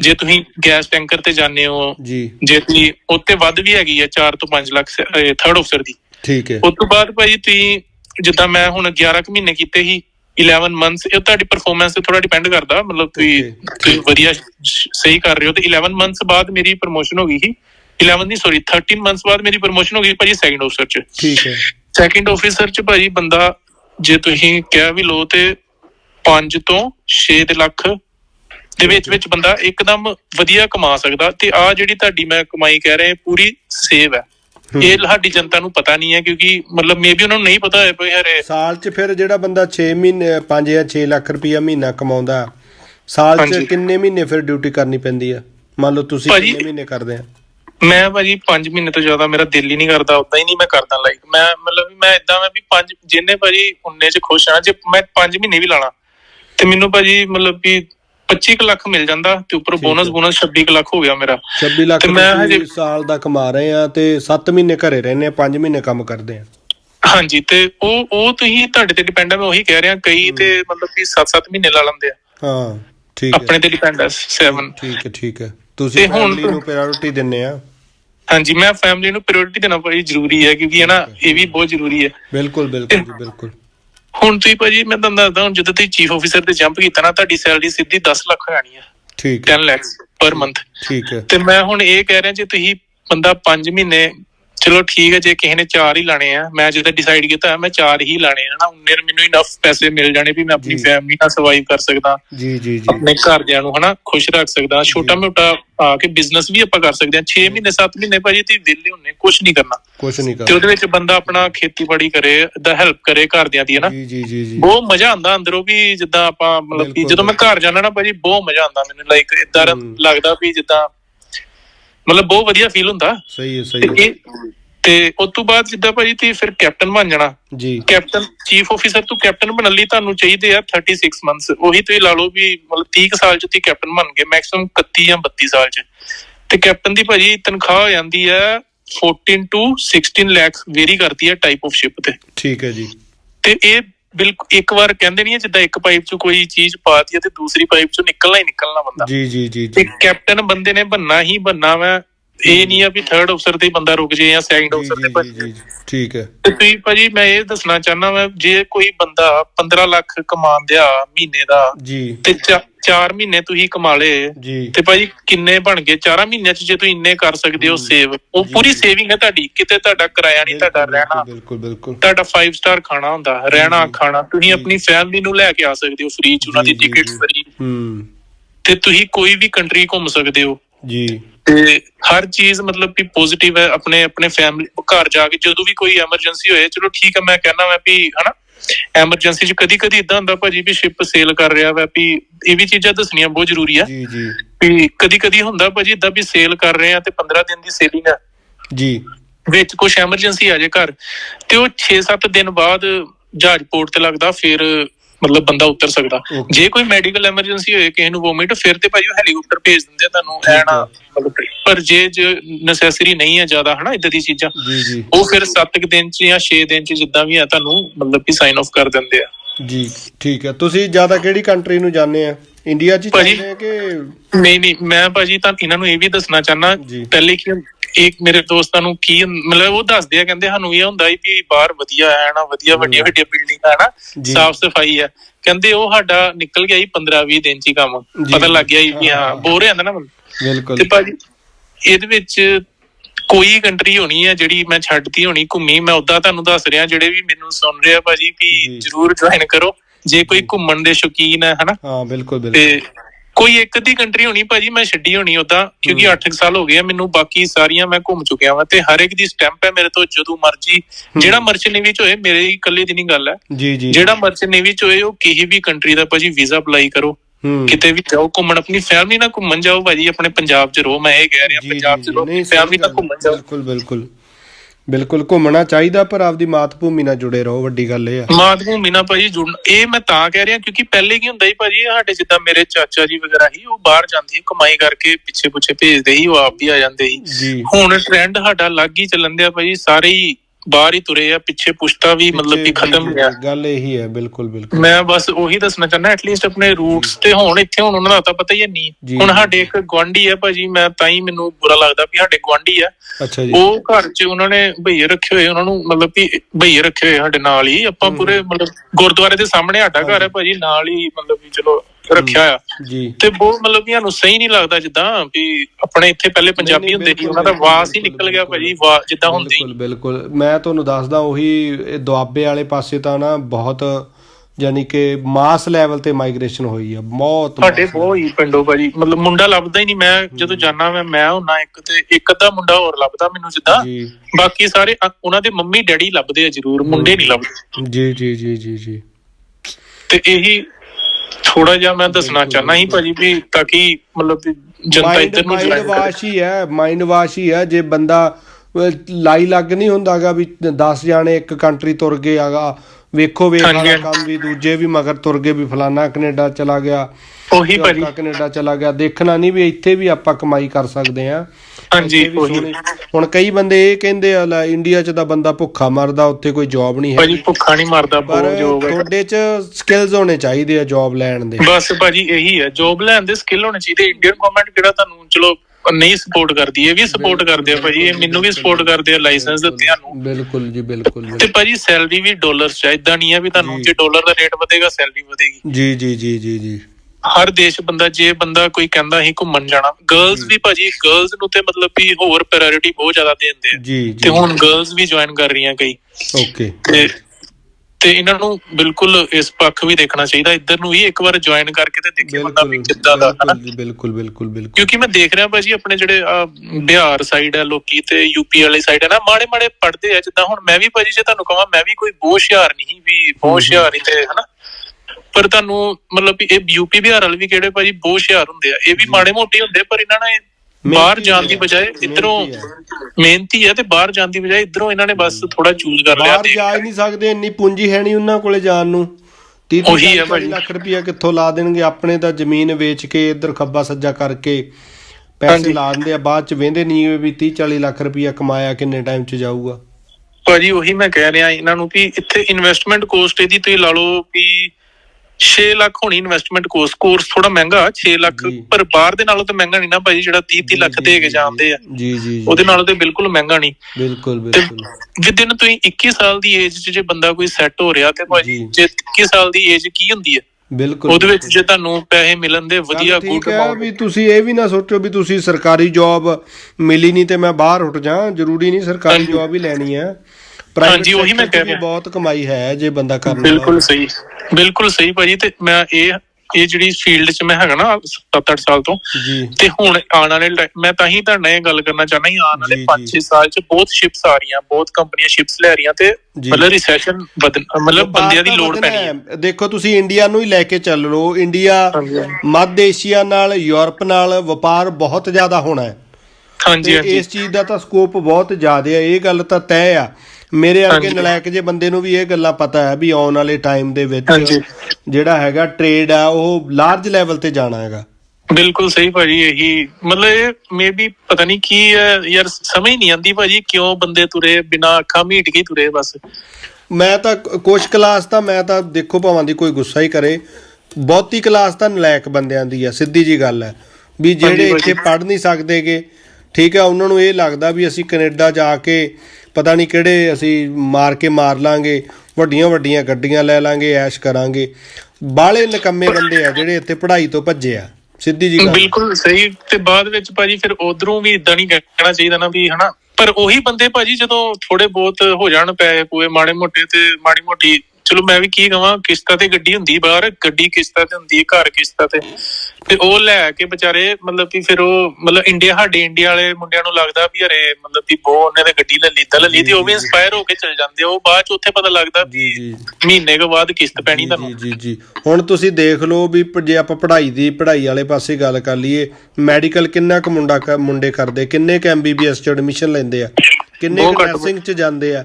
ਜੇ ਤੁਸੀਂ ਗੈਸ ਟੈਂਕਰ ਤੇ ਜਾਂਦੇ ਹੋ। ਜੀ। ਜੇ ਤੁਸੀਂ ਉੱਤੇ ਵੱਧ ਵੀ ਹੈਗੀ ਆ 4 ਤੋਂ 5 ਲੱਖ ਥਰਡ ਆਫੀਸਰ ਦੀ। ਠੀਕ ਹੈ। ਉਸ ਤੋਂ ਬਾਅਦ ਭਾਜੀ ਤੁਸੀਂ ਜਿੱਦਾਂ ਮੈਂ ਹੁਣ 11 ਕੁ ਮਹੀਨੇ ਕੀਤੇ ਸੀ 11 ਮੰਥਸ ਇਹ ਤੁਹਾਡੀ ਪਰਫਾਰਮੈਂਸ ਤੇ ਥੋੜਾ ਡਿਪੈਂਡ ਕਰਦਾ ਮਤਲਬ ਤੁਸੀਂ ਵਧੀਆ ਸਹੀ ਕਰ ਰਹੇ ਹੋ ਤੇ 11 ਮੰਥਸ ਬਾਅਦ ਮੇਰੀ ਪ੍ਰਮੋਸ਼ਨ ਹੋ ਗਈ ਸੀ। 11 ਨਹੀਂ ਸੌਰੀ 13 ਮੰਥਸ ਬਾਅਦ ਮੇਰੀ ਪ੍ਰਮੋਸ਼ਨ ਹੋ ਗਈ ਭਾਜੀ ਸੈਕੰਡ ਆਫੀਸਰ ਚ। ਠੀਕ ਹੈ। ਸੈਕੰਡ ਆਫੀਸਰ ਚ ਭਾਜੀ ਬੰਦਾ ਜੇ ਤੁਸੀਂ ਕਹਿ ਵੀ ਲੋ ਤੇ 5 ਤੋਂ 6 ਦੇ ਲੱਖ ਦੇ ਵਿੱਚ ਵਿੱਚ ਬੰਦਾ ਇੱਕਦਮ ਵਧੀਆ ਕਮਾ ਸਕਦਾ ਤੇ ਆ ਜਿਹੜੀ ਤੁਹਾਡੀ ਮੈਂ ਕਮਾਈ ਕਹਿ ਰਿਹਾ ਪੂਰੀ ਸੇਵ ਹੈ। ਇਹ ਸਾਡੀ ਜਨਤਾ ਨੂੰ ਪਤਾ ਨਹੀਂ ਹੈ ਕਿਉਂਕਿ ਮਤਲਬ ਮੇਬੀ ਉਹਨਾਂ ਨੂੰ ਨਹੀਂ ਪਤਾ ਹੈ ਭਈ ਹਰੇ। ਸਾਲ 'ਚ ਫਿਰ ਜਿਹੜਾ ਬੰਦਾ 6 ਮਹੀਨੇ 5 ਜਾਂ 6 ਲੱਖ ਰੁਪਈਆ ਮਹੀਨਾ ਕਮਾਉਂਦਾ ਸਾਲ 'ਚ। ਕਿੰਨੇ ਮਹੀਨੇ ਫਿਰ ਡਿਊਟੀ ਕਰਨੀ ਪੈਂਦੀ ਆ? ਮੰਨ ਲਓ ਤੁਸੀਂ ਕਿੰਨੇ ਮਹੀਨੇ ਕਰਦੇ ਆ? ਮੈਂ ਭਾਜੀ 5 ਮਹੀਨੇ ਤੋਂ ਜ਼ਿਆਦਾ ਮੇਰਾ ਦਿਲ ਹੀ ਨਹੀਂ ਕਰਦਾ ਉਦਾਂ ਹੀ ਨਹੀਂ ਮੈਂ ਕਰਦਾ ਲਾਈਕ ਮੈਂ ਮਤਲਬ ਵੀ ਮੈਂ ਇਦਾਂ ਮੈਂ ਵੀ 5 ਜਿੰਨੇ ਭਾਜੀ ਉਨੇ ਚ ਖੁਸ਼ ਆ ਜੇ ਮੈਂ 5 ਮਹੀਨੇ ਵੀ ਲਾਣਾ ਤੇ ਮੈਨੂੰ ਭਾਜੀ ਮਤਲਬ ਵੀ 25 ਕੁ ਲੱਖ ਮਿਲ ਜਾਂਦਾ ਤੇ ਉੱਪਰੋਂ। ਬੋਨਸ ਬੋਨਸ 26 ਕੁ ਲੱਖ ਹੋ ਗਿਆ ਮੇਰਾ। 26 ਲੱਖ ਤੇ ਮੈਂ ਹਜੇ- ਸਾਲ ਦਾ ਕਮਾ ਰਹੇ ਆ ਤੇ 7 ਮਹੀਨੇ ਘਰੇ ਰਹਿੰਦੇ ਆ 5 ਮਹੀਨੇ ਕੰਮ ਕਰਦੇ ਆ। ਹਾਂਜੀ ਤੇ ਉਹ ਉਹ ਤੁਸੀਂ ਤੁਹਾਡੇ ਤੇ ਡਿਪੈਂਡ ਹੈ ਮੈਂ ਉਹੀ ਕਹਿ ਰਿਹਾ ਕਈ। ਤੇ ਮਤਲਬ ਵੀ 7-7 ਮਹੀਨੇ ਲਾ ਲੈਂਦੇ ਆ। ਹਾਂ ਠੀਕ ਹੈ। ਆਪਣੇ ਤੇ ਡਿਪੈਂਡ ਹੈ 7 ਠੀਕ ਹੈ ਠੀਕ ਹੈ। ਤੁਸੀਂ ਫੈਮਿਲੀ ਨੂੰ ਪ੍ਰਾਇੋਰਟੀ ਦਿੰਨੇ ਆ। ਹਾਂਜੀ ਮੈਂ ਫੈਮਿਲੀ ਨੂੰ ਪ੍ਰਾਇੋਰਟੀ ਦੇਣਾ ਭਾਜੀ ਜ਼ਰੂਰੀ ਹੈ ਕਿਉਂਕਿ ਹੈ ਨਾ ਇਹ ਵੀ ਬਹੁਤ ਜ਼ਰੂਰੀ ਹੈ। ਬਿਲਕੁਲ ਬਿਲਕੁਲ ਜੀ ਬਿਲਕੁਲ। ਹੁਣ ਤੁਸੀਂ ਭਾਜੀ ਮੈਂ ਤੁਹਾਨੂੰ ਦੱਸਦਾ ਹੁਣ ਜਦੋਂ ਤੁਸੀਂ ਚੀਫ ਆਫੀਸਰ ਤੇ ਜੰਪ ਕੀਤਾ ਨਾ ਤੁਹਾਡੀ ਸੈਲਰੀ ਸਿੱਧੀ 10 ਲੱਖ ਹੋ ਜਾਣੀ ਹੈ ਠੀਕ ਹੈ। 10 ਲੱਖ ਪਰ ਮੰਥ ਠੀਕ ਹੈ। ਤੇ ਮੈਂ ਹੁਣ ਇਹ ਕਹਿ ਰਿਹਾ ਜੇ ਤੁਸੀਂ ਬੰਦਾ 5 ਮਹੀਨੇ ਚਲੋ ਠੀਕ ਹੈ ਜੇ ਕਿਸੇ ਨੇ 4 ਹੀ ਲਾਣੇ ਆ ਮੈਂ ਜਦੋਂ ਡਿਸਾਈਡ ਕੀਤਾ ਮੈਂ 4 ਹੀ ਲਾਣੇ ਆ ਨਾ ਉਹਨੇ ਮੈਨੂੰ ਇਨਫ ਪੈਸੇ ਮਿਲ ਜਾਣੇ ਵੀ ਮੈਂ ਆਪਣੀ। ਫੈਮਿਲੀ ਨਾਲ ਸਰਵਾਈਵ ਕਰ ਸਕਦਾ ਜੀ ਜੀ ਜੀ। ਆਪਣੇ ਘਰਦਿਆਂ ਨੂੰ ਹਨਾ ਖੁਸ਼ ਰੱਖ ਸਕਦਾ ਛੋਟਾ ਮੋਟਾ ਆ ਕੇ ਬਿਜ਼ਨਸ ਵੀ ਆਪਾਂ ਕਰ ਸਕਦੇ ਆ 6 ਮਹੀਨੇ 7 ਮਹੀਨੇ ਭਾਜੀ ਤੁਸੀਂ ਵਿਹਲੇ ਹੁੰਨੇ ਕੁਝ ਨਹੀਂ ਕਰਨਾ। ਕੁਝ ਨਹੀਂ ਤੇ ਕਰ ਉਹਦੇ ਵਿੱਚ ਬੰਦਾ ਆਪਣਾ ਖੇਤੀਬਾੜੀ ਕਰੇ ਦਾ ਹੈਲਪ ਕਰੇ ਘਰਦਿਆਂ ਦੀ ਹਨਾ। ਜੀ ਜੀ ਜੀ ਜੀ। ਬਹੁਤ ਮਜ਼ਾ ਆਉਂਦਾ ਅੰਦਰੋਂ ਵੀ ਜਿੱਦਾਂ ਆਪਾਂ ਮਤਲਬ ਕਿ। ਜਦੋਂ ਮੈਂ ਘਰ ਜਾਣਾ ਨਾ ਭਾਜੀ ਬਹੁਤ ਮਜ਼ਾ ਆਉਂਦਾ ਮੈਨੂੰ ਲਾਈਕ ਇਦਾਂ। ਲੱਗਦਾ ਵੀ ਜਿੱਦਾਂ ਮਤਲਬ ਬਹੁਤ ਵਧੀਆ ਫੀਲ ਹੁੰਦਾ। ਸਹੀ ਹੈ ਤੇ ਸਹੀ ਹੈ ਤੇ ਉਸ ਤੋਂ ਬਾਅਦ ਜਿੱਦਾਂ ਭਾਜੀ ਤੁਸੀਂ ਫਿਰ ਕੈਪਟਨ ਬਣ ਜਾਣਾ। ਜੀ। ਕੈਪਟਨ ਚੀਫ ਆਫੀਸਰ ਤੋਂ ਕੈਪਟਨ ਬਣਨ ਲਈ ਤੁਹਾਨੂੰ ਚਾਹੀਦੇ ਆ 36 ਮੰਥਸ ਉਹੀ ਤੁਸੀਂ ਲਾ ਲਓ ਵੀ ਮਤਲਬ 30 ਕੁ ਸਾਲ ਚ ਤੁਸੀਂ ਕੈਪਟਨ ਬਣ ਗਏ ਮੈਕਸਿਮਮ 31 ਜਾਂ 32 ਸਾਲ ਚ। ਤੇ ਕੈਪਟਨ ਦੀ ਭਾਜੀ ਤਨਖਾਹ ਹੋ ਜਾਂਦੀ ਹੈ 14 ਟੂ 16 ਲੱਖ ਵੇਰੀ ਕਰਦੀ ਹੈ ਟਾਈਪ ਆਫ ਸ਼ਿਪ ਤੇ। ਠੀਕ ਹੈ ਜੀ। ਤੇ ਇਹ ਬਿਲਕੁਲ ਇੱਕ ਵਾਰ ਕਹਿੰਦੇ ਨਹੀਂ ਜਿੱਦਾਂ ਇੱਕ ਪਾਈਪ ਚੋਂ ਕੋਈ ਚੀਜ਼ ਪਾਤੀ ਤੇ ਦੂਸਰੀ ਪਾਈਪ ਚੋਂ ਨਿਕਲਣਾ ਹੀ ਨਿਕਲਣਾ ਬੰਦਾ। ਜੀ ਜੀ ਜੀ ਤੇ ਕੈਪਟਨ ਬੰਦੇ ਨੇ ਬੰਨਾ ਹੀ ਬੰਨਾ ਵਾ। ਇਹ ਨਹੀਂ ਆ ਵੀ ਥਰਡ ਅਫਸਰ ਤੇ ਬੰਦਾ ਰੁਕ ਜੇ ਜਾਂ ਸੈਕੰਡ ਅਫਸਰ ਤੇ ਭੱਜ ਜੀ, ਠੀਕ ਹੈ। ਤੇ ਤੁਸੀਂ ਭਾਜੀ ਮੈਂ ਇਹ ਦੱਸਣਾ ਚਾਹਨਾ ਮੈਂ ਜੇ ਕੋਈ ਬੰਦਾ 15 ਲੱਖ ਕਮਾਉਂਦਿਆ ਮਹੀਨੇ ਦਾ ਜੀ। ਤੇ 4 ਮਹੀਨੇ ਤੁਸੀਂ ਕਮਾ ਲਏ। ਜੀ। ਤੇ ਭਾਜੀ ਕਿੰਨੇ ਬਣ ਗਏ? 4 ਮਹੀਨਿਆਂ ਚ ਜੇ ਤੁਸੀਂ ਇੰਨੇ ਕਰ ਸਕਦੇ ਹੋ ਸੇਵ ਉਹ ਪੂਰੀ। ਸੇਵਿੰਗ ਹੈ ਤੁਹਾਡੀ? ਕਿਤੇ ਤੁਹਾਡਾ ਕਿਰਾਇਆ ਨਹੀਂ ਤੁਹਾਡਾ ਰਹਿਣਾ। ਬਿਲਕੁਲ ਬਿਲਕੁਲ। ਤੁਹਾਡਾ 5 ਸਟਾਰ ਖਾਣਾ ਹੁੰਦਾ ਰਹਿਣਾ। ਖਾਣਾ। ਤੁਸੀਂ। ਆਪਣੀ ਫੈਮਿਲੀ ਨੂੰ ਲੈ ਕੇ ਆ ਸਕਦੇ ਹੋ ਫ੍ਰੀ ਚ ਉਹਨਾਂ ਦੀ ਟਿਕਟ। ਫ੍ਰੀ ਹੂੰ। ਤੇ ਤੁਸੀਂ ਕੋਈ ਵੀ ਕੰਟਰੀ ਘੁੰਮ ਸਕਦੇ ਹੋ। ਜੀ। ਤੇ ਹਰ ਚੀਜ਼ ਮਤਲਬ ਕਿ ਪੋਜ਼ਿਟਿਵ ਹੈ ਆਪਣੇ ਆਪਣੇ ਫੈਮਿਲੀ ਘਰ ਜਾ ਕੇ ਜਦੋਂ ਵੀ ਕੋਈ ਐਮਰਜੈਂਸੀ ਹੋਏ ਚਲੋ ਠੀਕ ਹੈ ਮੈਂ ਕਹਿੰਦਾ ਮੈਂ ਵੀ ਹਨਾ ਐਮਰਜੈਂਸੀ ਚ ਕਦੀ ਕਦੀ ਇਦਾਂ ਹੁੰਦਾ ਭਾਜੀ ਵੀ ਸ਼ਿਪ ਸੇਲ ਕਰ ਰਿਹਾ ਵਾ ਵੀ ਇਹ ਵੀ ਚੀਜ਼ਾਂ ਦੱਸਣੀਆਂ ਬਹੁਤ ਜ਼ਰੂਰੀ ਆ। ਜੀ ਜੀ। ਵੀ ਕਦੀ ਕਦੀ ਹੁੰਦਾ ਭਾਜੀ ਇਦਾਂ ਵੀ ਸੇਲ ਕਰ ਰਹੇ ਆ ਤੇ 15 ਦਿਨ ਦੀ ਸੇਲਿੰਗ ਆ। ਜੀ। ਵਿੱਚ ਕੁਝ ਐਮਰਜੈਂਸੀ ਆ ਜਾਏ ਘਰ ਤੇ ਉਹ 6-7 ਦਿਨ ਬਾਅਦ ਜਹਾਜ਼ ਪੋਰਟ ਤੇ ਲੱਗਦਾ ਫਿਰ ਮਤਲਬ ਬੰਦਾ ਉਤਰ ਸਕਦਾ. ਜੇ ਕੋਈ ਮੈਡੀਕਲ ਐਮਰਜੈਂਸੀ ਹੋਏ ਕਿਸੇ ਨੂੰ ਵੋਮਿਟ ਫਿਰ ਤੇ ਭਾਈ ਉਹ ਹੈਲੀਕਾਪਟਰ ਭੇਜ ਦਿੰਦੇ ਆ ਤੁਹਾਨੂੰ ਐਣਾ। ਮਤਲਬ ਪਰ ਜੇ ਨੈਸੈਸਰੀ ਨਹੀਂ ਹੈ ਜ਼ਿਆਦਾ ਹਨਾ ਇਦਾਂ ਦੀ ਚੀਜ਼ਾਂ ਜੀ ਜੀ ਉਹ ਫਿਰ 7 ਦਿਨ ਚ ਜਾਂ 6 ਦਿਨ ਚ ਜਿੱਦਾਂ ਵੀ ਆ ਤੁਹਾਨੂੰ ਮਤਲਬ ਕਿ ਸਾਈਨ ਆਫ ਕਰ ਦਿੰਦੇ ਆ ਜੀ ਠੀਕ ਹੈ ਤੁਸੀਂ ਜ਼ਿਆਦਾ ਕਿਹੜੀ ਕੰਟਰੀ ਨੂੰ ਜਾਂਦੇ ਆ ਇੰਡੀਆ 'ਚ ਜਾਂਦੇ ਆ ਕਿ ਨਹੀਂ ਨਹੀਂ ਮੈਂ ਭਾਜੀ ਤਾਂ ਇਹਨਾਂ ਨੂੰ ਇਹ ਵੀ ਦੱਸਣਾ ਚਾਹਨਾ ਜੀ। ਪਹਿਲੇ ਕੀ ਇੱਕ ਮੇਰੇ ਦੋਸਤਾਂ ਨੂੰ ਕੀ ਹੁੰ- ਮਤਲਬ ਉਹ ਦੱਸਦੇ ਆ ਕਹਿੰਦੇ ਸਾਨੂੰ ਇਹ ਹੁੰਦਾ ਸੀ ਵੀ ਬਾਹਰ ਵਧੀਆ ਹੈ ਨਾ ਵਧੀਆ ਵੱਡੀਆਂ ਵੱਡੀਆਂ ਬਿਲਡਿੰਗਾਂ ਹੈ ਨਾ। ਸਾਫ਼ ਸਫ਼ਾਈ ਹੈ ਕਹਿੰਦੇ ਉਹ ਸਾਡਾ ਨਿਕਲ ਗਿਆ ਹੀ 15 20 ਦਿਨ ਚ ਹੀ ਕੰਮ। ਪਤਾ ਲੱਗ ਗਿਆ ਸੀ ਵੀ ਹਾਂ। ਹਾਂ। ਬੋਰ ਹੋ ਜਾਂਦਾ ਨਾ ਬਿਲਕੁਲ। ਤੇ ਭਾਜੀ ਇਹਦੇ ਵਿੱਚ ਕੋਈ ਕੰਟਰੀ ਹੋਣੀ ਹੈ ਜਿਹੜੀ ਮੈਂ ਛੱਡਤੀ ਹੋਣੀ ਘੁੰਮੀ ਮੈਂ ਉਦਾਂ ਤੁਹਾਨੂੰ ਦੱਸ ਰਿਹਾ ਜਿਹੜੇ ਵੀ ਮੈਨੂੰ ਸੁਣ ਰਹੇ ਆ ਭਾਜੀ। ਵੀ ਜਰੂਰ ਜੁਆਇਨ ਕਰੋ। ਜੇ ਕੋਈ ਘੁੰਮਣ ਦੇ ਸ਼ੌਕੀਨ ਹੈ ਹਨਾ। ਹਾਂ ਬਿਲਕੁਲ ਬਿਲਕੁਲ। ਤੇ ਕੋਈ ਇੱਕ ਅੱਧੀ ਕੰਟਰੀ ਹੋਣੀ ਭਾਜੀ ਮੈਂ ਛੱਡੀ ਹੋਣੀ ਉਦਾਂ ਕਿਉਂਕਿ ਹਮ। 8 ਸਾਲ ਹੋ ਗਏ ਆ ਮੈਨੂੰ ਬਾਕੀ ਸਾਰੀਆਂ ਮੈਂ ਘੁੰਮ ਚੁੱਕਿਆ ਵਾਂ ਤੇ ਹਰ ਇੱਕ ਦੀ ਸਟੈਂਪ ਹੈ ਮੇਰੇ ਤੋਂ ਜਦੋਂ ਮਰਜ਼ੀ। ਜਿਹੜਾ ਮਰਚੈਂਟ ਨੇਵੀ ਚ ਹੋਏ ਮੇਰੇ ਇਕੱਲੇ ਦੀ ਨਹੀਂ ਗੱਲ ਹੈ। ਜੀ ਜੀ। ਜਿਹੜਾ ਮਰਚੈਂਟ ਨੇਵੀ ਚ ਹੋਏ ਉਹ ਕਿਸੇ ਵੀ ਕੰਟਰੀ ਦਾ ਭਾਜੀ ਵੀਜ਼ਾ ਅਪਲਾਈ ਕਰੋ। ਕਿਤੇ ਵੀ ਜਾਓ ਘੁੰਮਣ ਆਪਣੀ ਫੈਮਿਲੀ ਨਾਲ ਘੁੰਮਣ ਜਾਓ ਭਾਜੀ ਆਪਣੇ ਪੰਜਾਬ ਚ ਰਹੋ ਮੈਂ ਇਹ ਕਹਿ ਰਿਹਾ ਪੰਜਾਬ ਚ ਰਹੋ ਫੈਮਿਲੀ ਨਾਲ ਘੁੰਮਣ ਜਾਓ। ਬਿਲਕੁਲ ਬਿਲਕੁਲ। ਬਿਲਕੁਲ ਘੁੰਮਣਾ ਚਾਹੀਦਾ ਪਰ ਆਪਦੀ ਮਾਤ ਭੂਮੀ ਨਾਲ ਜੁੜੇ ਰਹੋ ਵੱਡੀ ਗੱਲ ਇਹ ਆ। ਮਾਤ ਭੂਮੀ ਨਾਲ ਭਾਜੀ ਜੁੜਨ ਇਹ ਮੈਂ ਤਾਂ ਕਹਿ ਰਿਹਾ ਕਿਉਂਕਿ ਪਹਿਲੇ ਕੀ ਹੁੰਦਾ ਸੀ ਭਾਜੀ ਸਾਡੇ ਜਿੱਦਾਂ ਮੇਰੇ ਚਾਚਾ ਜੀ ਵਗੈਰਾ ਸੀ ਉਹ ਬਾਹਰ ਜਾਂਦੇ ਸੀ ਕਮਾਈ ਕਰਕੇ ਪਿੱਛੇ ਪੁੱਛੇ ਭੇਜਦੇ ਸੀ ਉਹ ਆਪ ਵੀ ਆ ਜਾਂਦੇ ਸੀ। ਹੁਣ ਟ੍ਰੈਂਡ ਸਾਡਾ ਲੱਗ ਹੀ ਚੱਲਣ ਦਿਆ ਭਾਜੀ ਸਾਰੇ ਹੀ ਬਾਹਰ ਹੀ ਤੁਰੇ ਆ ਪਿੱਛੇ ਪੁਸ਼ਤਾ ਵੀ ਮਤਲਬ ਕਿ ਖਤਮ ਗਿਆ ਗੱਲ ਇਹੀ ਹੈ ਬਿਲਕੁਲ ਬਿਲਕੁਲ। ਮੈਂ ਬਸ ਉਹੀ ਦੱਸਣਾ ਚਾਹੁੰਦਾ ਐਟਲੀਸਟ ਆਪਣੇ ਰੂਟਸ ਤੇ ਹੁਣ ਇੱਥੇ ਹੁਣ ਉਹਨਾਂ ਦਾ ਤਾਂ ਪਤਾ ਹੀ ਨਹੀਂ। ਹੁਣ। ਸਾਡੇ ਇੱਕ ਗਵਾਂਢੀ ਹੈ ਭਾਜੀ ਮੈਂ ਤਾਂ ਹੀ ਮੈਨੂੰ ਬੁਰਾ ਲੱਗਦਾ ਵੀ ਸਾਡੇ ਗਵਾਂਢੀ ਆ। ਅੱਛਾ ਜੀ। ਉਹ ਘਰ 'ਚ ਉਹਨਾਂ ਨੇ ਭਈਏ ਰੱਖੇ ਹੋਏ ਉਹਨਾਂ ਨੂੰ ਮਤਲਬ ਕਿ ਭਈਏ ਰੱਖੇ ਹੋਏ ਸਾਡੇ ਨਾਲ ਹੀ। ਆਪਾਂ। ਪੂਰੇ ਮਤਲਬ ਗੁਰਦੁਆਰੇ ਦੇ ਸਾਹਮਣੇ ਸਾਡਾ ਘਰ ਹੈ ਭਾਜੀ ਨਾਲ ਹੀ ਮਤਲਬ ਵੀ ਚਲੋ ਰੱਖਿਆ ਆ ਜੀ। ਤੇ ਬਹੁਤ ਮਤਲਬ ਕਿ ਸਾਨੂੰ ਸਹੀ ਨਹੀਂ ਲੱਗਦਾ ਜਿੱਦਾਂ ਵੀ ਆਪਣੇ ਇੱਥੇ ਪਹਿਲੇ ਪੰਜਾਬੀ ਹੁੰਦੇ ਸੀ ਉਹਨਾਂ ਦਾ ਵਾਸ ਹੀ ਨਿਕਲ ਗਿਆ। ਭਾਜੀ ਜਿੱਦਾਂ ਹੁੰਦੀ। ਬਿਲਕੁਲ ਬਿਲਕੁਲ। ਮੈਂ ਤੁਹਾਨੂੰ ਦੱਸਦਾ ਉਹੀ ਇਹ ਦੁਆਬੇ ਵਾਲੇ ਪਾਸੇ ਤਾਂ ਨਾ ਬਹੁਤ ਯਾਨੀ ਕਿ ਮਾਸ ਲੈਵਲ ਤੇ ਮਾਈਗ੍ਰੇਸ਼ਨ ਹੋਈ ਆ ਬਹੁਤ ਸਾਡੇ ਬਹੁਤ ਹੀ ਪਿੰਡੋ ਭਾਜੀ ਮਤਲਬ ਮੁੰਡਾ ਲੱਭਦਾ ਹੀ ਨਹੀਂ ਮੈਂ ਜਦੋਂ ਜਾਣਾ ਮੈਂ ਮੈਂ ਹੁੰਨਾ ਇੱਕ ਤੇ ਇੱਕ ਅੱਧਾ ਮੁੰਡਾ ਹੋਰ ਲੱਭਦਾ ਮੈਨੂੰ ਜਿੱਦਾਂ। ਬਾਕੀ ਸਾਰੇ ਉਹਨਾਂ ਦੇ ਮੰਮੀ ਡੈਡੀ ਲੱਭਦੇ ਆ ਜ਼ਰੂਰ ਮੁੰਡੇ ਨਹੀਂ ਲੱਭਦੇ। ਜੀ ਜੀ ਜੀ ਜੀ ਜੀ। ਤੇ ਇਹੀ ਥੋੜਾ ਜਿਹਾ ਮੈਂ ਦੱਸਣਾ ਚਾਹਨਾ ਸੀ ਭਾਜੀ ਵੀ ਤਾਂ ਕਿ ਮਤਲਬ ਜਨਤਾ ਇੱਧਰ ਨੂੰ ਮਾਈਂਡ। ਵਾਸ਼ ਹੀ ਹੈ ਮਾਈਂਡ ਵਾਸ਼ ਹੀ ਹੈ ਜੇ ਬੰਦਾ ਲਾਈ ਲੱਗ ਨਹੀਂ ਹੁੰਦਾਗਾ ਵੀ 10 ਜਾਣੇ ਇੱਕ ਕੰਟਰੀ ਤੁਰ ਗਏ ਆਗਾ। ਵੇਖੋ ਵੇਖ ਵਾਲਾ। ਕੰਮ ਵੀ ਦੂਜੇ ਵੀ ਮਗਰ ਤੁਰ ਗਏ ਵੀ ਫਲਾਨਾ ਕੈਨੇਡਾ ਚਲਾ ਗਿਆ ਉਹੀ ਭਾਜੀ। ਕੈਨੇਡਾ ਚਲਾ ਗਿਆ। ਦੇਖਣਾ ਨਹੀਂ ਵੀ ਇੱਥੇ ਵੀ ਆਪਾਂ ਕਮਾਈ ਕਰ ਸਕਦੇ ਆ ਹਾਂਜੀ ਉਹੀ। ਹੁਣ ਕਈ ਬੰਦੇ ਇਹ ਕਹਿੰਦੇ ਆ ਲੈ ਇੰਡੀਆ 'ਚ ਤਾਂ ਬੰਦਾ ਭੁੱਖਾ ਮਰਦਾ ਉੱਥੇ ਕੋਈ ਜੌਬ ਨਹੀਂ ਭਾਜੀ ਹੈ ਭੁੱਖਾ ਨਹੀਂ ਮਰਦਾ ਬਹੁਤ ਜੋਬ ਹੈ ਤੁਹਾਡੇ 'ਚ ਸਕਿੱਲਸ ਹੋਣੇ ਚਾਹੀਦੇ ਆ ਜੌਬ ਲੈਣ ਦੇ। ਬਸ ਭਾਜੀ ਇਹੀ ਹੈ। ਜੋਬ ਲੈਣ ਦੇ ਸਕਿੱਲ ਹੋਣੇ ਚਾਹੀਦੇ। ਇੰਡੀਅਨ ਗਵਰਨਮੈਂਟ ਕਿਹੜਾ ਤੁਹਾਨੂੰ ਚਲੋ ਨਹੀਂ ਸਪੋਰਟ ਕਰਦੀ ਇਹ ਵੀ ਸਪੋਰਟ ਕਰਦੇ ਆ ਭਾਜੀ ਇਹ ਮੈਨੂੰ ਵੀ ਸਪੋਰਟ ਕਰਦੇ ਆ ਲਾਇਸੈਂਸ ਦਿੱਤੇ ਸਾਨੂੰ ਬਿਲਕੁਲ ਜੀ ਬਿਲਕੁਲ ਤੇ। ਭਾਜੀ ਸੈਲਰੀ ਵੀ ਡਾਲਰਸ ਚ ਇਦਾਂ ਨਹੀਂ ਆ ਵੀ ਤੁਹਾਨੂੰ ਜੀ। ਡਾਲਰ ਦਾ ਰੇਟ ਵਧੇਗਾ ਸੈਲਰੀ ਵਧੇਗੀ। ਜੀ ਜੀ ਜੀ ਜੀ ਜੀ। ਹਰ ਦੇਸ਼ ਬੰਦਾ ਜੇ ਬੰਦਾ ਕੋਈ ਕਹਿੰਦਾ ਅਸੀਂ ਘੁੰਮਣ ਜਾਣਾ ਗਰਲਸ ਵੀ ਭਾਜੀ ਗਰਲਸ ਨੂੰ ਤੇ ਮਤਲਬ ਵੀ ਹੋਰ ਪ੍ਰਾਇੋਰਟੀ ਬਹੁਤ ਜ਼ਿਆਦਾ ਦਿੰਦੇ ਆ। ਤੇ ਹੁਣ ਗਰਲਸ ਵੀ ਜੁਆਇਨ ਕਰ ਰਹੀਆਂ ਕਈ। ਓਕੇ ਤੇ ਤੇ ਇਹਨਾਂ ਨੂੰ ਬਿਲਕੁਲ ਇਸ ਪੱਖ ਵੀ ਦੇਖਣਾ ਚਾਹੀਦਾ ਇੱਧਰ ਨੂੰ ਵੀ ਇੱਕ ਵਾਰ ਜੁਆਇਨ ਕਰਕੇ ਤੇ ਦੇਖੇ ਬੰਦਾ ਵੀ ਕਿੱਦਾਂ ਦਾ ਹਨਾ ਬਿਲਕੁਲ ਬਿਲਕੁਲ ਬਿਲਕੁਲ। ਕਿਉਂਕਿ ਮੈਂ ਦੇਖ ਰਿਹਾ ਭਾਜੀ ਆਪਣੇ ਜਿਹੜੇ ਬਿਹਾਰ ਸਾਈਡ ਹੈ ਲੋਕੀ ਤੇ ਯੂਪੀ ਵਾਲੀ ਸਾਈਡ ਹੈ ਨਾ ਮਾੜੇ ਮਾੜੇ ਪੜਦੇ ਆ ਜਿੱਦਾਂ ਹੁਣ ਮੈਂ ਵੀ ਭਾਜੀ ਜੇ ਤੁਹਾਨੂੰ ਕਹਾਂ ਮੈਂ ਵੀ ਕੋਈ ਬਹੁਤ ਹੁਸ਼ਿਆਰ ਨਹੀਂ ਵੀ ਬਹੁਤ ਹੁਸ਼ਿਆਰ ਹੀ ਤੇ ਹਨਾ? ਪਰ ਤੁਹਾਨੂੰ ਮਤਲਬ ਇਹ ਯੂਪੀ ਬਿਹਾਰ ਵਾਲੇ ਵੀ ਕਿਹੜੇ ਭਾਜੀ ਬਹੁਤ ਹੁਸ਼ਿਆਰ ਹੁੰਦੇ ਆ। ਇਹ ਵੀ ਮਾੜੇ ਮੋਟੇ ਹੁੰਦੇ ਪਰ ਇਹਨਾਂ ਨੇ ਬਾਹਰ ਜਾਣ ਦੀ ਬਜਾਏ ਇਧਰੋਂ ਮਿਹਨਤੀ ਹੈ ਤੇ ਬਾਹਰ ਜਾਣ ਦੀ ਬਜਾਏ ਇਧਰੋਂ ਇਹਨਾਂ ਨੇ ਬਸ ਥੋੜਾ ਚੂਜ਼ ਕਰ ਲਿਆ ਬਾਹਰ ਤੇ ਜਾ ਹੀ ਨਹੀਂ ਸਕਦੇ ਇੰਨੀ ਪੂੰਜੀ ਹੈ ਨਹੀਂ ਉਹਨਾਂ ਕੋਲੇ ਜਾਣ ਨੂੰ। 30 ਉਹੀ ਹੈ 30 ਭਾਜੀ। ਲੱਖ ਰੁਪਇਆ ਕਿੱਥੋਂ ਲਾ ਦੇਣਗੇ? ਆਪਣੇ ਤਾਂ ਜ਼ਮੀਨ ਵੇਚ ਕੇ ਇੱਧਰ ਖੱਬਾ ਸੱਜਾ ਕਰਕੇ ਪੈਸੇ। ਲਾ ਦਿੰਦੇ ਆ ਬਾਅਦ ਚ ਵੇਂਦੇ ਨਹੀਂ ਵੀ 30 40 ਲੱਖ ਰੁਪਇਆ ਕਮਾਇਆ ਕਿੰਨੇ ਟਾਈਮ ਚ ਜਾਊਗਾ। ਭਾਜੀ ਉਹੀ ਮੈਂ ਕਹਿ ਰਿਹਾ ਇਹਨਾਂ ਨੂੰ ਕਿ ਇੱਥੇ ਇਨਵੈਸਟਮੈਂਟ ਕੋਸਟ ਇਹਦੀ ਤੁਸੀਂ ਲਾ ਲਓ ਕਿ 6 ਲੱਖ ਹੋਣੀ ਇਨਵੈਸਟਮੈਂਟ ਕੋਸਟ ਕੋਰਸ ਥੋੜਾ ਮਹਿੰਗਾ 6 ਲੱਖ। ਪਰ ਬਾਹਰ ਦੇ ਨਾਲੋਂ ਤਾਂ ਮਹਿੰਗਾ ਨਹੀਂ ਨਾ ਭਾਜੀ ਜਿਹੜਾ 30 30 ਲੱਖ ਦੇ ਕੇ ਜਾਂਦੇ ਆ। ਜੀ ਜੀ ਉਹਦੇ ਨਾਲੋਂ ਤੇ ਬਿਲਕੁਲ ਮਹਿੰਗਾ ਨਹੀਂ। ਬਿਲਕੁਲ ਬਿਲਕੁਲ। ਵਿਦਿਨ ਤੁਸੀਂ 21 ਸਾਲ ਦੀ ਏਜ 'ਚ ਜੇ ਬੰਦਾ ਕੋਈ ਸੈੱਟ ਹੋ ਰਿਹਾ ਤੇ ਭਾਜੀ ਜੀ। ਜੇ 21 ਸਾਲ ਦੀ ਏਜ ਕੀ ਹੁੰਦੀ ਹੈ ਬਿਲਕੁਲ ਉਹਦੇ ਵਿੱਚ ਜੇ ਤੁਹਾਨੂੰ ਪੈਸੇ ਮਿਲਣ ਦੇ ਵਧੀਆ ਗੁੱਡ ਹੈ ਵੀ ਤੁਸੀਂ ਇਹ ਵੀ ਨਾ ਸੋਚੋ ਵੀ ਤੁਸੀਂ ਸਰਕਾਰੀ ਜੌਬ ਮਿਲੀ ਨਹੀਂ ਤੇ ਮੈਂ ਬਾਹਰ ਉੱਠ ਜਾ ਜ਼ਰੂਰੀ ਨਹੀਂ ਸਰਕਾਰੀ। ਜੌਬ ਹੀ ਲੈਣੀ ਹੈ ਹਾਂਜੀ, ਉਹੀ ਮੈਂ ਕਹਿ ਰਿਹਾ। ਬਹੁਤ ਕਮਾਈ ਹੈ ਜੇ ਬੰਦਾ ਕਰਨਾ ਬਿਲਕੁਲ ਸਹੀ। ਬਿਲਕੁਲ ਸਹੀ ਭਾਜੀ ਤੇ ਮੈਂ ਇਹ ਇਹ ਜਿਹੜੀ ਫੀਲਡ 'ਚ ਮੈਂ ਹੈਗਾ ਨਾ 7-8 ਸਾਲ ਤੋਂ ਤੇ ਹੁਣ ਆਉਣ ਵਾਲੇ ਮੈਂ ਤਾਂ ਹੀ ਤੁਹਾਡੇ ਨਾਲ ਇਹ ਗੱਲ ਕਰਨਾ ਚਾਹਨਾ ਹੀ ਆਉਣ ਵਾਲੇ ਜੀ, 5-6 ਸਾਲ 'ਚ ਬਹੁਤ ਸ਼ਿਪਸ ਆ ਰਹੀਆਂ ਬਹੁਤ ਕੰਪਨੀਆਂ ਸ਼ਿਪਸ ਲੈ ਰਹੀਆਂ ਤੇ। ਮਤਲਬ ਰਿਸੈਸ਼ਨ ਮਤਲਬ ਬੰਦਿਆਂ ਦੀ ਲੋੜ ਪੈਣੀ ਹੈ। ਦੇਖੋ ਤੁਸੀਂ ਇੰਡੀਆ ਨੂੰ ਹੀ ਲੈ ਕੇ ਚੱਲ ਲਓ। ਇੰਡੀਆ। ਮੱਧ ਏਸ਼ੀਆ ਨਾਲ ਯੂਰਪ ਨਾਲ ਵਪਾਰ ਬਹੁਤ ਜ਼ਿਆਦਾ ਹੋਣਾ ਹੈ। ਹਾਂਜੀ ਇਸ ਚੀਜ਼ ਦਾ ਤਾਂ ਸਕੋਪ ਬਹੁਤ ਜ਼ਿਆਦਾ ਹੈ ਇਹ ਗੱਲ ਤਾਂ ਤੈਅ ਆ ਮੇਰੇ ਵਰਗੇ। ਨਲਾਇਕ ਜੇ ਬੰਦੇ ਨੂੰ ਵੀ ਇਹ ਗੱਲਾਂ ਪਤਾ ਹੈ ਵੀ ਆਉਣ ਵਾਲੇ ਟਾਈਮ ਦੇ ਵਿੱਚ ਜਿਹੜਾ ਹੈਗਾ ਟ੍ਰੇਡ ਆ ਉਹ ਲਾਰਜ ਲੈਵਲ ਤੇ ਜਾਣਾ ਹੈਗਾ। ਬਿਲਕੁਲ ਸਹੀ ਭਾਜੀ ਇਹੀ ਮਤਲਬ ਮੇਬੀ ਪਤਾ ਨਹੀਂ ਕੀ ਯਾਰ ਸਮਝ ਨਹੀਂ ਆਂਦੀ ਭਾਜੀ ਕਿਉਂ ਬੰਦੇ ਤੁਰੇ ਬਿਨਾ ਅੱਖਾਂ ਮੀਟ ਕੇ ਤੁਰੇ ਬਸ। ਮੈਂ ਤਾਂ ਕ- ਕੁਛ ਕਲਾਸ ਤਾਂ ਮੈਂ ਤਾਂ ਦੇਖੋ ਭਾਵਾਂ ਦੀ ਕੋਈ ਗੁੱਸਾ ਹੀ ਕਰੇ। ਬਹੁਤੀ ਕਲਾਸ ਤਾਂ ਨਲਾਇਕ ਬੰਦਿਆਂ ਦੀ ਆ ਸਿੱਧੀ ਜੀ ਗੱਲ ਹੈ। ਵੀ ਜਿਹੜੇ ਇੱਥੇ ਪੜ੍ਹ ਨਹੀਂ ਸਕਦੇਗੇ ਠੀਕ ਹੈ ਉਹਨਾਂ ਨੂੰ ਇਹ ਲੱਗਦਾ ਵੀ ਅਸੀਂ ਕੈਨੇਡਾ ਜਾ ਕੇ ਪਤਾ ਨਹੀਂ ਕਿਹੜੇ ਅਸੀਂ ਮਾਰ ਕੇ ਮਾਰ ਲਾਂਗੇ, ਵੱਡੀਆਂ ਵੱਡੀਆਂ ਗੱਡੀਆਂ ਲੈ ਲਾਂਗੇ, ਐਸ਼ ਕਰਾਂਗੇ। ਬਾਹਲੇ ਨਕੰਮੇ ਬੰਦੇ ਆ ਜਿਹੜੇ ਇੱਥੇ ਪੜ੍ਹਾਈ ਤੋਂ ਭੱਜੇ ਆ। ਸਿੱਧੀ ਜੀ ਗੱਲ ਬਿਲਕੁਲ ਸਹੀ ਤੇ ਬਾਅਦ ਵਿੱਚ ਭਾਜੀ ਫਿਰ ਉਧਰੋਂ ਵੀ ਇਦਾਂ ਨਹੀਂ ਕਹਿਣਾ ਚਾਹੀਦਾ ਨਾ ਵੀ, ਹਨਾ? ਪਰ ਉਹੀ ਬੰਦੇ ਭਾਜੀ ਜਦੋਂ ਥੋੜੇ ਬਹੁਤ ਹੋ ਜਾਣ ਪਏ ਪੂਏ ਮਾੜੇ ਮੋਟੇ ਤੇ ਮਾੜੀ ਮੋਟੀ ਚਲੋ ਮੈਂ ਵੀ ਕੀ ਕਹਾਂ ਕਿਸ਼ਤਾਂ ਤੇ ਗੱਡੀ ਹੁੰਦੀ ਬਾਹਰ ਗੱਡੀ ਕਿਸ਼ਤਾਂ ਤੇ ਹੁੰਦੀ ਹੈ ਘਰ ਕਿਸ਼ਤਾਂ ਤੇ। ਤੇ ਉਹ ਲੈ ਕੇ ਵਿਚਾਰੇ ਮਤਲਬ ਕਿ ਫਿਰ ਉਹ ਮਤਲਬ ਇੰਡੀਆ ਸਾਡੇ ਇੰਡੀਆ ਵਾਲੇ ਮੁੰਡਿਆਂ ਨੂੰ ਲੱਗਦਾ ਵੀ ਅਰੇ ਮਤਲਬ ਕਿ ਬਹੁਤ ਉਹਨੇ ਤੇ ਗੱਡੀ ਲੈ ਲਈ ਤਾਂ ਲੈ ਲਈ ਤੇ ਉਹ ਵੀ ਇਨਸਪਾਇਰ ਹੋ ਕੇ ਚਲ ਜਾਂਦੇ। ਉਹ ਬਾਅਦ ਚ ਉੱਥੇ ਪਤਾ ਲੱਗਦਾ ਜੀ ਜੀ। ਮਹੀਨੇ ਕੁ ਬਾਅਦ ਕਿਸ਼ਤ ਪੈਣੀ ਤੁਹਾਨੂੰ। ਜੀ ਜੀ। ਹੁਣ ਤੁਸੀਂ ਦੇਖ ਲਓ ਵੀ ਜੇ ਆਪਾਂ ਪੜ੍ਹਾਈ ਦੀ ਪੜ੍ਹਾਈ ਵਾਲੇ ਪਾਸੇ ਗੱਲ ਕਰ ਲਈਏ ਮੈਡੀਕਲ ਕਿੰਨਾ ਕੁ ਮੁੰਡਾ ਮੁੰਡੇ ਕਰਦੇ ਕਿੰਨੇ ਕ ਐਮਬੀਬੀਐਸ ਚ ਐਡਮਿਸ਼ਨ ਲੈਂਦੇ ਆ ਕਿੰਨੇ ਕੁ ਨਰਸਿੰਗ ਚ ਜਾਂਦੇ ਆ।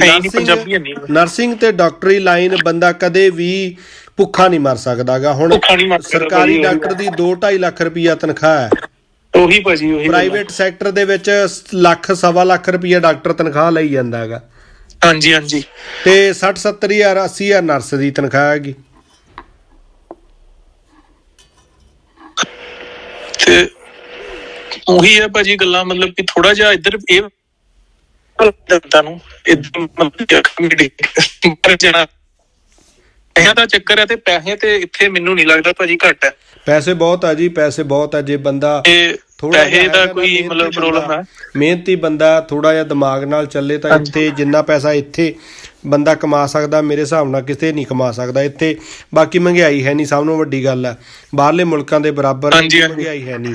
ਨਹੀਂ। ਨਰਸਿੰਗ ਤੇ ਡਾਕਟਰੀ ਲਾਈਨ ਬੰਦਾ ਕਦੇ ਵੀ ਭੁੱਖਾ ਨਹੀਂ ਮਰ ਸਕਦਾਗਾ। ਹੁਣ ਸਰਕਾਰੀ ਡਾਕਟਰ ਦੀ 2.5 ਲੱਖ ਰੁਪਈਆ ਤਨਖਾਹ ਹੈ। ਉਹੀ ਭਾਜੀ ਉਹੀ। ਪ੍ਰਾਈਵੇਟ ਸੈਕਟਰ ਦੇ ਵਿੱਚ ਲੱਖ ਸਵਾ ਲੱਖ ਰੁਪਈਆ ਡਾਕਟਰ ਤਨਖਾਹ ਲਈ ਜਾਂਦਾ ਹੈਗਾ ਹਾਂਜੀ ਹਾਂਜੀ। ਤੇ 60 70 ਹਜ਼ਾਰ 80 ਹਜ਼ਾਰ ਨਰਸ ਦੀ ਤਨਖਾਹ ਹੈਗੀ। ਤੇ ਉਹੀ ਹੈ ਭਾਜੀ ਗੱਲਾਂ ਮਤਲਬ ਕਿ ਥੋੜਾ ਜਿਹਾ ਇੱਧਰ ਇਹ ਜਨਤਾ ਨੂੰ ਇੱਧਰ ਮਤਲਬ ਕਿ ਅੱਖ ਮੀਟ ਕੇ ਪਰ ਜਾਣਾ। ਪੈਸਿਆਂ ਦਾ ਚੱਕਰ ਹੈ ਤੇ ਪੈਸੇ ਤੇ ਇੱਥੇ ਮੈਨੂੰ ਨਹੀਂ ਲੱਗਦਾ ਭਾਜੀ ਘੱਟ ਹੈ। ਪੈਸੇ ਬਹੁਤ ਆ ਜੀ ਪੈਸੇ ਬਹੁਤ ਆ। ਜੇ ਬੰਦਾ ਥੋੜਾ ਪੈਸੇ ਦਾ ਕੋਈ ਮਤਲਬ ਪ੍ਰੋਬਲਮ ਹੈ? ਮਿਹਨਤੀ ਬੰਦਾ ਥੋੜਾ ਜਿਹਾ ਦਿਮਾਗ ਨਾਲ ਚੱਲੇ ਤਾਂ। ਇੱਥੇ ਜਿੰਨਾ ਪੈਸਾ ਇੱਥੇ ਬੰਦਾ ਕਮਾ ਸਕਦਾ ਮੇਰੇ ਹਿਸਾਬ ਨਾਲ ਕਿਤੇ ਨਹੀਂ ਕਮਾ ਸਕਦਾ। ਇੱਥੇ ਬਾਕੀ ਮਹਿੰਗਾਈ ਹੈ ਨਹੀਂ ਸਭ ਤੋਂ ਵੱਡੀ ਗੱਲ ਹੈ। ਬਾਹਰਲੇ ਮੁਲਕਾਂ ਦੇ ਬਰਾਬਰ। ਮਹਿੰਗਾਈ ਹੈ ਨਹੀਂ।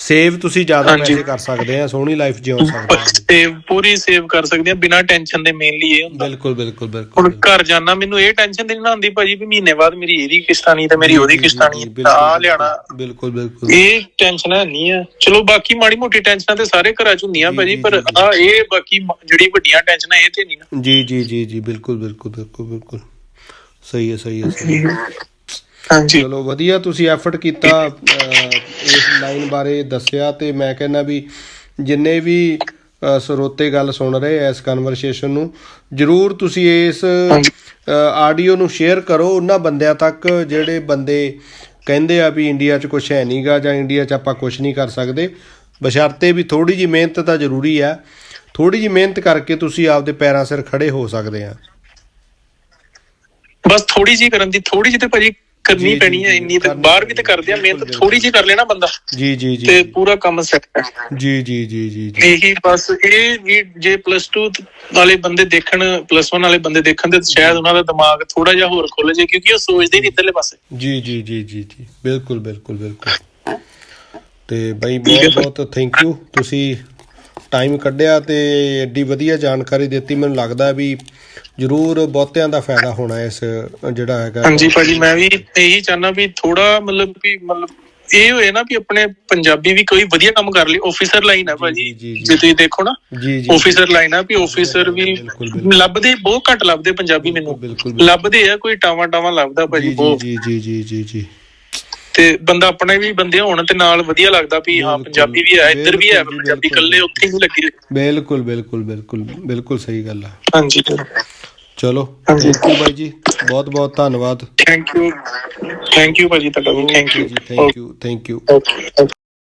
ਸੇਵ ਤੁਸੀਂ ਜ਼ਿਆਦਾ। ਪੈਸੇ ਕਰ ਸਕਦੇ ਆ ਸੋਹਣੀ ਲਾਈਫ ਜਿਉ ਸਕਦੇ ਆ। ਸੇਵ ਪੂਰੀ ਸੇਵ ਕਰ ਸਕਦੇ ਆ ਬਿਨਾਂ ਟੈਨਸ਼ਨ ਦੇ ਮੇਨਲੀ ਇਹ ਹੁੰਦਾ। ਬਿਲਕੁਲ ਬਿਲਕੁਲ ਹੁਣ ਬਿਲਕੁਲ ਘਰ ਜਾਣਾ ਮੈਨੂੰ ਇਹ ਟੈਨਸ਼ਨ ਨਹੀਂ ਨਾ ਹੁੰਦੀ ਭਾਜੀ ਵੀ ਮਹੀਨੇ ਬਾਅਦ ਮੇਰੀ ਇਹਦੀ ਕਿਸ਼ਤਾਂ ਨਹੀਂ ਤੇ ਮੇਰੀ ਉਹਦੀ ਕਿਸ਼ਤਾਂ ਨਹੀਂ ਆ ਲਿਆਣਾ ਬਿਲਕੁਲ ਬਿਲਕੁਲ। ਇਹ ਟੈਨਸ਼ਨ ਹੈ ਨਹੀਂ ਆ ਚਲੋ ਬਾਕੀ ਮਾੜੀ ਮੋਟੀ ਟੈਨਸ਼ਨਾਂ ਤੇ ਸਾਰੇ ਘਰਾਂ 'ਚ ਹੁੰਦੀਆਂ ਭਾਜੀ ਪਰ। ਆ ਇਹ ਬਾਕੀ ਜਿਹੜੀ ਵੱਡੀਆਂ ਟੈਨਸ਼ਨਾਂ ਇਹ ਤੇ ਨਹੀਂ ਨਾ। ਜੀ ਜੀ ਜੀ ਜੀ ਬਿਲਕੁਲ ਬਿਲਕੁਲ ਬਿਲਕੁਲ। ਬਿਲਕੁਲ ਸਹੀ ਹੈ ਸਹੀ ਹੈ। ਸਹੀ ਹੈ। ਹਾਂਜੀ। ਚਲੋ ਵਧੀਆ ਤੁਸੀਂ ਐਫਰਟ ਕੀਤਾ ਇਸ ਲਾਈਨ ਬਾਰੇ ਦੱਸਿਆ ਤੇ ਮੈਂ ਕਹਿੰਦਾ ਵੀ ਜਿੰਨੇ ਵੀ ਸਰੋਤੇ ਗੱਲ ਸੁਣ ਰਹੇ ਐ ਇਸ ਕਨਵਰਸੇਸ਼ਨ ਨੂੰ ਜਰੂਰ ਤੁਸੀਂ ਇਸ ਆਡੀਓ ਨੂੰ ਸ਼ੇਅਰ ਕਰੋ। ਉਹਨਾਂ ਬੰਦਿਆਂ ਤੱਕ ਜਿਹੜੇ ਬੰਦੇ ਕਹਿੰਦੇ ਆ ਵੀ ਇੰਡੀਆ 'ਚ ਕੁਝ ਹੈ ਨਹੀਂਗਾ ਜਾਂ ਇੰਡੀਆ 'ਚ ਆਪਾਂ ਕੁਝ ਨਹੀਂ ਕਰ ਸਕਦੇ ਬਸ਼ਰਤੇ ਵੀ ਥੋੜੀ ਜੀ ਮਿਹਨਤ ਤਾਂ ਜ਼ਰੂਰੀ ਆ। ਥੋੜੀ ਜੀ ਮਿਹਨਤ ਕਰਕੇ ਤੁਸੀਂ ਆਪਦੇ ਪੈਰਾਂ ਸਿਰ ਖੜੇ ਹੋ ਸਕਦੇ ਆ। ਬਸ ਥੋੜੀ ਜੀ ਕਰਨ ਦੀ ਥੋੜੀ ਜਿਹੀ ਤੇ ਭਾਜੀ ਕਰਨੀ ਪੈਣੀ ਹੈ ਇੰਨੀ ਤੇ ਬਾਹਰ ਵੀ ਤੇ ਕਰਦੇ ਆ ਮਿਹਨਤ ਥੋੜੀ ਜੀ ਕਰ ਲੈਣਾ ਬੰਦਾ ਜੀ ਜੀ ਜੀ ਤੇ ਪੂਰਾ ਕੰਮ ਸੈੱਟ ਹੈ। ਜੀ ਜੀ ਜੀ ਜੀ ਜੀ। ਇਹੀ ਬਸ ਇਹ ਵੀ ਜੇ ਪਲੱਸ 2 ਵਾਲੇ ਬੰਦੇ ਦੇਖਣ ਪਲੱਸ 1 ਵਾਲੇ ਬੰਦੇ ਦੇਖਣ ਤੇ ਸ਼ਾਇਦ ਉਹਨਾਂ ਦਾ ਦਿਮਾਗ ਥੋੜਾ ਜਿਹਾ ਹੋਰ ਖੁੱਲ ਜੇ ਕਿਉਂਕਿ ਉਹ ਸੋਚਦੇ ਹੀ ਨਹੀਂ ਇੱਧਰਲੇ ਪਾਸੇ। ਜੀ ਜੀ ਜੀ ਜੀ ਜੀ। ਬਿਲਕੁਲ ਬਿਲਕੁਲ ਬਿਲਕੁਲ। ਤੇ ਬਾਈ ਬਹੁਤ ਬਹੁਤ ਥੈਂਕ ਯੂ ਤੁਸੀਂ ਟਾਈਮ ਕੱਢਿਆ ਤੇ ਐਡੀ ਵਧੀਆ ਜਾਣਕਾਰੀ ਦਿੱਤੀ। ਮੈਨੂੰ ਲੱਗਦਾ ਵੀ ਜ਼ਰੂਰ ਬਹੁਤਿਆਂ ਦਾ ਫਾਇਦਾ ਹੋਣਾ ਇਸ ਜਿਹੜਾ ਹੈਗਾ। ਹਾਂਜੀ ਭਾਜੀ ਮੈਂ ਵੀ ਇਹੀ ਚਾਹਨਾ ਵੀ ਥੋੜਾ ਮਤਲਬ ਵੀ ਮਤਲਬ ਇਹ ਹੋਏ ਨਾ ਵੀ ਆਪਣੇ ਪੰਜਾਬੀ ਵੀ ਕੋਈ ਵਧੀਆ ਕੰਮ ਕਰ ਲਈ ਆਫੀਸਰ ਲਾਈਨ ਹੈ ਭਾਜੀ। ਜੀ, ਤੁਸੀਂ ਦੇਖੋ ਨਾ ਆਫੀਸਰ ਲਾਈਨ ਆ ਵੀ ਆਫੀਸਰ ਵੀ। ਲੱਭਦੇ ਬਹੁਤ ਘੱਟ ਲੱਭਦੇ ਪੰਜਾਬੀ ਮੈਨੂੰ। ਲੱਭਦੇ ਆ ਕੋਈ ਟਾਵਾਂ ਟਾਵਾਂ ਲੱਭਦਾ ਭਾਜੀ ਬਹੁਤ। ਜੀ ਜੀ ਜੀ ਜੀ ਜੀ। ਤੇ ਬੰਦਾ ਆਪਣੇ ਵੀ ਬੰਦੇ ਹੋਣ ਤੇ ਨਾਲ ਵਧੀਆ ਲੱਗਦਾ ਵੀ ਹਾਂ ਪੰਜਾਬੀ ਵੀ ਹੈ ਇੱਧਰ ਵੀ ਹੈ ਪੰਜਾਬੀ। ਇਕੱਲੇ ਉੱਥੇ ਹੀ ਲੱਗੇ ਬਿਲਕੁਲ ਬਿਲਕੁਲ ਬਿਲਕੁਲ ਬਿਲਕੁਲ ਸਹੀ ਗੱਲ ਆ। ਹਾਂਜੀ ਚਲੋ ਹਾਂਜੀ। ਥੈਂਕ ਬਾਈ ਜੀ ਬਹੁਤ ਬਹੁਤ ਧੰਨਵਾਦ। ਥੈਂਕ ਯੂ ਥੈਂਕ ਯੂ ਭਾਜੀ ਤੁਹਾਡਾ ਵੀ thank you thank you thank you